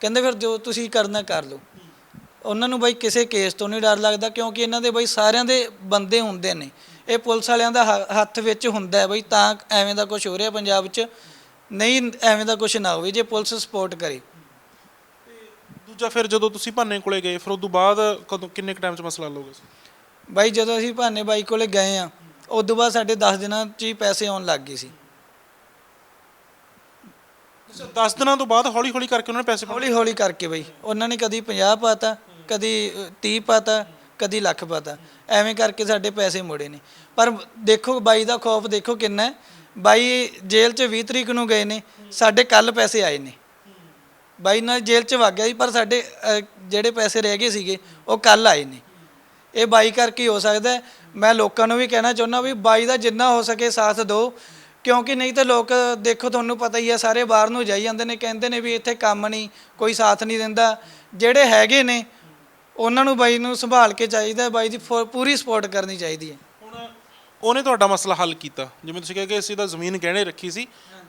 ਕਹਿੰਦੇ ਫਿਰ ਜੋ ਤੁਸੀਂ ਕਰਨਾ ਕਰ ਲਓ। ਉਹਨਾਂ ਨੂੰ ਬਾਈ ਕਿਸੇ ਕੇਸ ਤੋਂ ਨਹੀਂ ਡਰ ਲੱਗਦਾ ਕਿਉਂਕਿ ਇਹਨਾਂ ਦੇ ਬਾਈ ਸਾਰਿਆਂ ਦੇ ਬੰਦੇ ਹੁੰਦੇ ਨੇ। ਇਹ ਪੁਲਿਸ ਵਾਲਿਆਂ ਦਾ ਹ- ਹੱਥ ਵਿੱਚ ਹੁੰਦਾ ਹੈ ਬਾਈ ਤਾਂ ਐਵੇਂ ਦਾ ਕੁਝ ਹੋ ਰਿਹਾ ਪੰਜਾਬ 'ਚ। ਨਹੀਂ ਐਵੇਂ ਦਾ ਕੁਝ ਨਾ ਹੋਵੇ ਜੇ ਪੁਲਿਸ ਸਪੋਰਟ ਕਰੇ। ਦੂਜਾ ਫਿਰ ਜਦੋਂ ਤੁਸੀਂ ਭਾਨੇ ਕੋਲੇ ਗਏ ਫਿਰ ਉਸ ਤੋਂ ਬਾਅਦ ਕਦੋਂ ਕਿੰਨੇ ਕ ਟਾਈਮ 'ਚ ਮਸਲਾ ਸੀ ਬਾਈ ਜਦੋਂ ਅਸੀਂ ਭਾਨੇ ਬਾਈ ਕੋਲੇ ਗਏ ਆ ਉਸ ਤੋਂ ਬਾਅਦ ਸਾਡੇ 10 ਦਿਨਾਂ 'ਚ ਹੀ ਪੈਸੇ ਆਉਣ ਲੱਗ ਗਏ ਸੀ। 10 ਦਿਨਾਂ ਤੋਂ ਬਾਅਦ ਹੌਲੀ ਹੌਲੀ ਕਰਕੇ ਉਹਨਾਂ ਨੇ ਪੈਸੇ ਹੌਲੀ ਹੌਲੀ ਕਰਕੇ ਬਾਈ। ਉਹਨਾਂ ਨੇ ਕਦੀ 50 ਪਾਤਾ ਕਦੀ ਅ, 30 ਪਾਤਾ। ਕਦੀ ਲੱਖ ਪਾਤਾ ਐਵੇਂ ਕਰਕੇ ਸਾਡੇ ਪੈਸੇ ਮੁੜੇ ਨੇ। ਪਰ ਦੇਖੋ ਬਾਈ ਦਾ ਖੌਫ ਦੇਖੋ ਕਿੰਨਾ ਹੈ। ਬਾਈ ਜੇਲ੍ਹ 'ਚ 20 ਤਰੀਕ ਨੂੰ ਗਏ ਨੇ। ਸਾਡੇ ਕੱਲ ਪੈਸੇ ਆਏ ਨੇ। ਬਾਈ ਨਾਲ ਜੇਲ੍ਹ 'ਚ ਵਗ ਗਿਆ ਸੀ, ਪਰ ਸਾਡੇ ਜਿਹੜੇ ਪੈਸੇ ਰਹਿ ਗਏ ਸੀਗੇ, ਉਹ ਕੱਲ ਆਏ ਨੇ। ਇਹ ਬਾਈ ਕਰਕੇ ਹੋ ਸਕਦਾ ਮੈਂ ਲੋਕਾਂ ਨੂੰ ਵੀ ਕਹਿਣਾ ਚਾਹੁੰਦਾ ਵੀ ਬਾਈ ਦਾ ਜਿੰਨਾ ਹੋ ਸਕੇ ਸਾਥ ਦਿਓ। ਕਿਉਂਕਿ ਨਹੀਂ ਤਾਂ ਲੋਕ, ਦੇਖੋ ਤੁਹਾਨੂੰ ਪਤਾ ਹੀ ਹੈ, ਸਾਰੇ ਬਾਹਰ ਨੂੰ ਜਾਈ ਜਾਂਦੇ ਨੇ, ਕਹਿੰਦੇ ਨੇ ਵੀ ਇੱਥੇ ਕੰਮ ਨਹੀਂ, ਕੋਈ ਸਾਥ ਨਹੀਂ ਦਿੰਦਾ। ਜਿਹੜੇ ਹੈਗੇ ਨੇ ਉਹਨਾਂ ਨੂੰ ਬਾਈ ਨੂੰ ਸੰਭਾਲ ਕੇ ਚਾਹੀਦਾ ਹੈ, ਬਾਈ ਦੀ ਫੁ- ਪੂਰੀ ਸਪੋਰਟ ਕਰਨੀ ਚਾਹੀਦੀ ਹੈ। ਹੁਣ ਉਹਨੇ ਤੁਹਾਡਾ ਮਸਲਾ ਹੱਲ ਕੀਤਾ। ਜਿਵੇਂ ਤੁਸੀਂ ਕਿਹਾ ਕਿ ਅਸੀਂ ਤਾਂ ਜ਼ਮੀਨ ਗਹਿਣੇ ਰੱਖੀ ਸੀ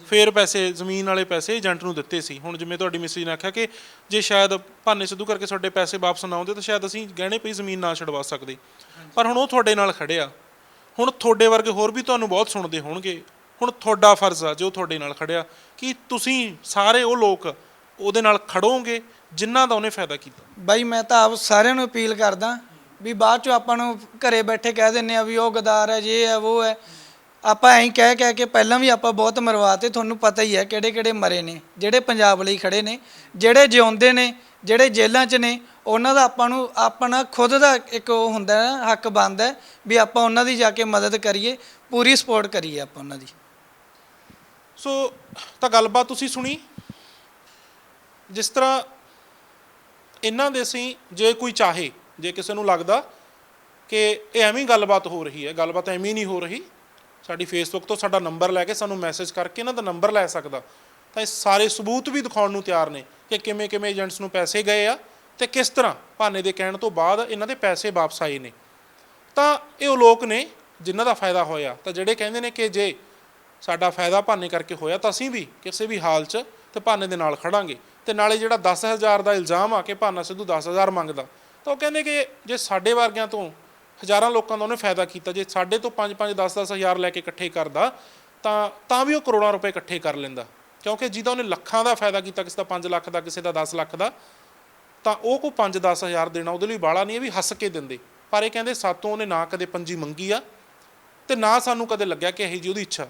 ਫਿਰ ਪੈਸੇ ਜ਼ਮੀਨ ਵਾਲੇ ਪੈਸੇ ਏਜੰਟ ਨੂੰ ਦਿੱਤੇ ਸੀ। ਹੁਣ ਜਿਵੇਂ ਤੁਹਾਡੀ ਮਿਸਰੀ ਨੇ ਆਖਿਆ ਕਿ ਜੇ ਸ਼ਾਇਦ ਭਾਨੇ ਸਿੱਧੂ ਕਰਕੇ ਤੁਹਾਡੇ ਪੈਸੇ ਵਾਪਸ ਨਾ ਆਉਂਦੇ ਤਾਂ ਸ਼ਾਇਦ ਅਸੀਂ ਗਹਿਣੇ ਪਈ ਜ਼ਮੀਨ ਨਾ ਛਡਵਾ ਸਕਦੇ। ਪਰ ਹੁਣ ਉਹ ਤੁਹਾਡੇ ਨਾਲ ਖੜਿਆ ਹੁਣ ਤੁਹਾਡੇ ਵਰਗੇ ਹੋਰ ਵੀ ਤੁਹਾਨੂੰ ਬਹੁਤ ਸੁਣਦੇ ਹੋਣਗੇ। ਹੁਣ ਤੁਹਾਡਾ ਫਰਜ਼ ਆ ਜੋ ਤੁਹਾਡੇ ਨਾਲ ਖੜਿਆ। ਕਿ ਤੁਸੀਂ ਸਾਰੇ ਉਹ ਲੋਕ ਉਹਦੇ ਨਾਲ ਖੜੋਗੇ? ਜਿਨ੍ਹਾਂ ਦਾ ਉਹਨੇ ਫਾਇਦਾ ਕੀਤਾ। ਬਾਈ ਮੈਂ ਤਾਂ ਆਪ ਸਾਰਿਆਂ ਨੂੰ ਅਪੀਲ ਕਰਦਾ ਵੀ ਬਾਅਦ ਚ ਆਪਾਂ ਨੂੰ ਘਰੇ ਬੈਠੇ ਕਹਿ ਦਿੰਨੇ ਆ ਵੀ ਉਹ ਗਦਾਰ ਹੈ ਜੇ ਹੈ ਉਹ ਹੈ। ਆਪਾਂ ਐਂ ਕਹਿ ਕਹਿ ਕੇ ਪਹਿਲਾਂ ਵੀ ਆਪਾਂ ਬਹੁਤ ਮਰਵਾਤੇ ਤੁਹਾਨੂੰ ਪਤਾ ਹੀ ਹੈ ਕਿਹੜੇ ਕਿਹੜੇ ਮਰੇ ਨੇ ਜਿਹੜੇ ਪੰਜਾਬ ਲਈ ਖੜੇ ਨੇ ਜਿਹੜੇ ਜਿਉਂਦੇ ਨੇ ਜਿਹੜੇ ਜੇਲ੍ਹਾਂ 'ਚ ਨੇ ਉਹਨਾਂ ਦਾ ਆਪਾਂ ਨੂੰ ਆਪਣਾ ਖੁਦ ਦਾ ਇੱਕ ਉਹ ਹੁੰਦਾ ਹੈ ਹੱਕ ਬਣਦਾ ਹੈ ਵੀ ਆਪਾਂ ਉਹਨਾਂ ਦੀ ਜਾ ਕੇ ਮਦਦ ਕਰੀਏ ਪੂਰੀ ਸਪੋਰਟ ਕਰੀਏ ਆਪਾਂ ਉਹਨਾਂ ਦੀ। ਸੋ ਤਾਂ ਗੱਲਬਾਤ ਤੁਸੀਂ ਸੁਣੀ। ਜਿਸ ਤਰ੍ਹਾਂ ਇਹਨਾਂ ਦੇ ਅਸੀਂ ਜੇ ਕੋਈ ਚਾਹੇ, ਜੇ ਕਿਸੇ ਨੂੰ ਲੱਗਦਾ ਕਿ ਇਹ ਐਵੇਂ ਗੱਲਬਾਤ ਹੋ ਰਹੀ ਹੈ, ਗੱਲਬਾਤ ਐਵੇਂ ਨਹੀਂ ਹੋ ਰਹੀ, ਸਾਡੀ ਫੇਸਬੁੱਕ ਤੋਂ ਸਾਡਾ ਨੰਬਰ ਲੈ ਕੇ ਸਾਨੂੰ ਮੈਸੇਜ ਕਰਕੇ ਇਹਨਾਂ ਦਾ ਨੰਬਰ ਲੈ ਸਕਦਾ। ਤਾਂ ਇਹ ਸਾਰੇ ਸਬੂਤ ਵੀ ਦਿਖਾਉਣ ਨੂੰ ਤਿਆਰ ਨੇ ਕਿ ਕਿਵੇਂ ਕਿਵੇਂ ਏਜੰਟਸ ਨੂੰ ਪੈਸੇ ਗਏ ਆ ਤੇ ਕਿਸ ਤਰ੍ਹਾਂ ਭਾਨੇ ਦੇ ਕਹਿਣ ਤੋਂ ਬਾਅਦ ਇਹਨਾਂ ਦੇ ਪੈਸੇ ਵਾਪਸ ਆਏ ਨੇ। ਤਾਂ ਇਹ ਉਹ ਲੋਕ ਨੇ ਜਿਨ੍ਹਾਂ ਦਾ ਫਾਇਦਾ ਹੋਇਆ। ਤਾਂ ਜਿਹੜੇ ਕਹਿੰਦੇ ਨੇ ਕਿ ਜੇ ਸਾਡਾ ਫਾਇਦਾ ਭਾਨੇ ਕਰਕੇ ਹੋਇਆ ਤਾਂ ਅਸੀਂ ਵੀ ਕਿਸੇ ਵੀ ਹਾਲ 'ਚ ਤੇ ਭਾਨੇ ਦੇ ਨਾਲ ਖੜਾਂਗੇ। ਤੇ ਨਾਲੇ ਜਿਹੜਾ 10000 ਦਾ ਇਲਜ਼ਾਮ ਆ ਕੇ ਭਾਨਾ ਸਿੱਧੂ 10000 ਮੰਗਦਾ, ਤਾਂ ਉਹ ਕਹਿੰਦੇ ਕਿ ਜੇ ਸਾਡੇ ਵਰਗਿਆਂ ਤੋਂ ਹਜ਼ਾਰਾਂ ਲੋਕਾਂ ਦਾ ਉਹਨੇ ਫਾਇਦਾ ਕੀਤਾ, ਜੇ ਸਾਡੇ ਤੋਂ 5-5 10-10 ਹਜ਼ਾਰ ਲੈ ਕੇ ਇਕੱਠੇ ਕਰਦਾ, ਤਾਂ ਤਾਂ ਵੀ ਉਹ ਕਰੋੜਾਂ ਰੁਪਏ ਇਕੱਠੇ ਕਰ ਲੈਂਦਾ। ਕਿਉਂਕਿ ਜਿਹਦਾ ਉਹਨੇ ਲੱਖਾਂ ਦਾ ਫਾਇਦਾ ਕੀਤਾ, ਕਿਸੇ ਦਾ 5 ਲੱਖ ਦਾ, ਕਿਸੇ ਦਾ 10 ਲੱਖ ਦਾ, ਤਾਂ ਉਹ ਕੋ 5-10 ਹਜ਼ਾਰ ਦੇਣਾ ਉਹਦੇ ਲਈ ਬਾਲਾ ਨਹੀਂ, ਇਹ ਵੀ ਹੱਸ ਕੇ ਦਿੰਦੇ। ਪਰ ਇਹ ਕਹਿੰਦੇ ਸਾਤੋਂ ਉਹਨੇ ਨਾ ਕਦੇ ਪੰਜੀ ਮੰਗੀ ਆ, ਤੇ ਨਾ ਸਾਨੂੰ ਕਦੇ ਲੱਗਿਆ ਕਿ ਇਹੀ ਜੀ ਉਹਦੀ ਇੱਛਾ।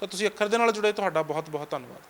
ਤਾਂ ਤੁਸੀਂ ਅੱਖਰ ਦੇ ਨਾਲ ਜੁੜੇ, ਤੁਹਾਡਾ ਬਹੁਤ ਬਹੁਤ ਧੰਨਵਾਦ।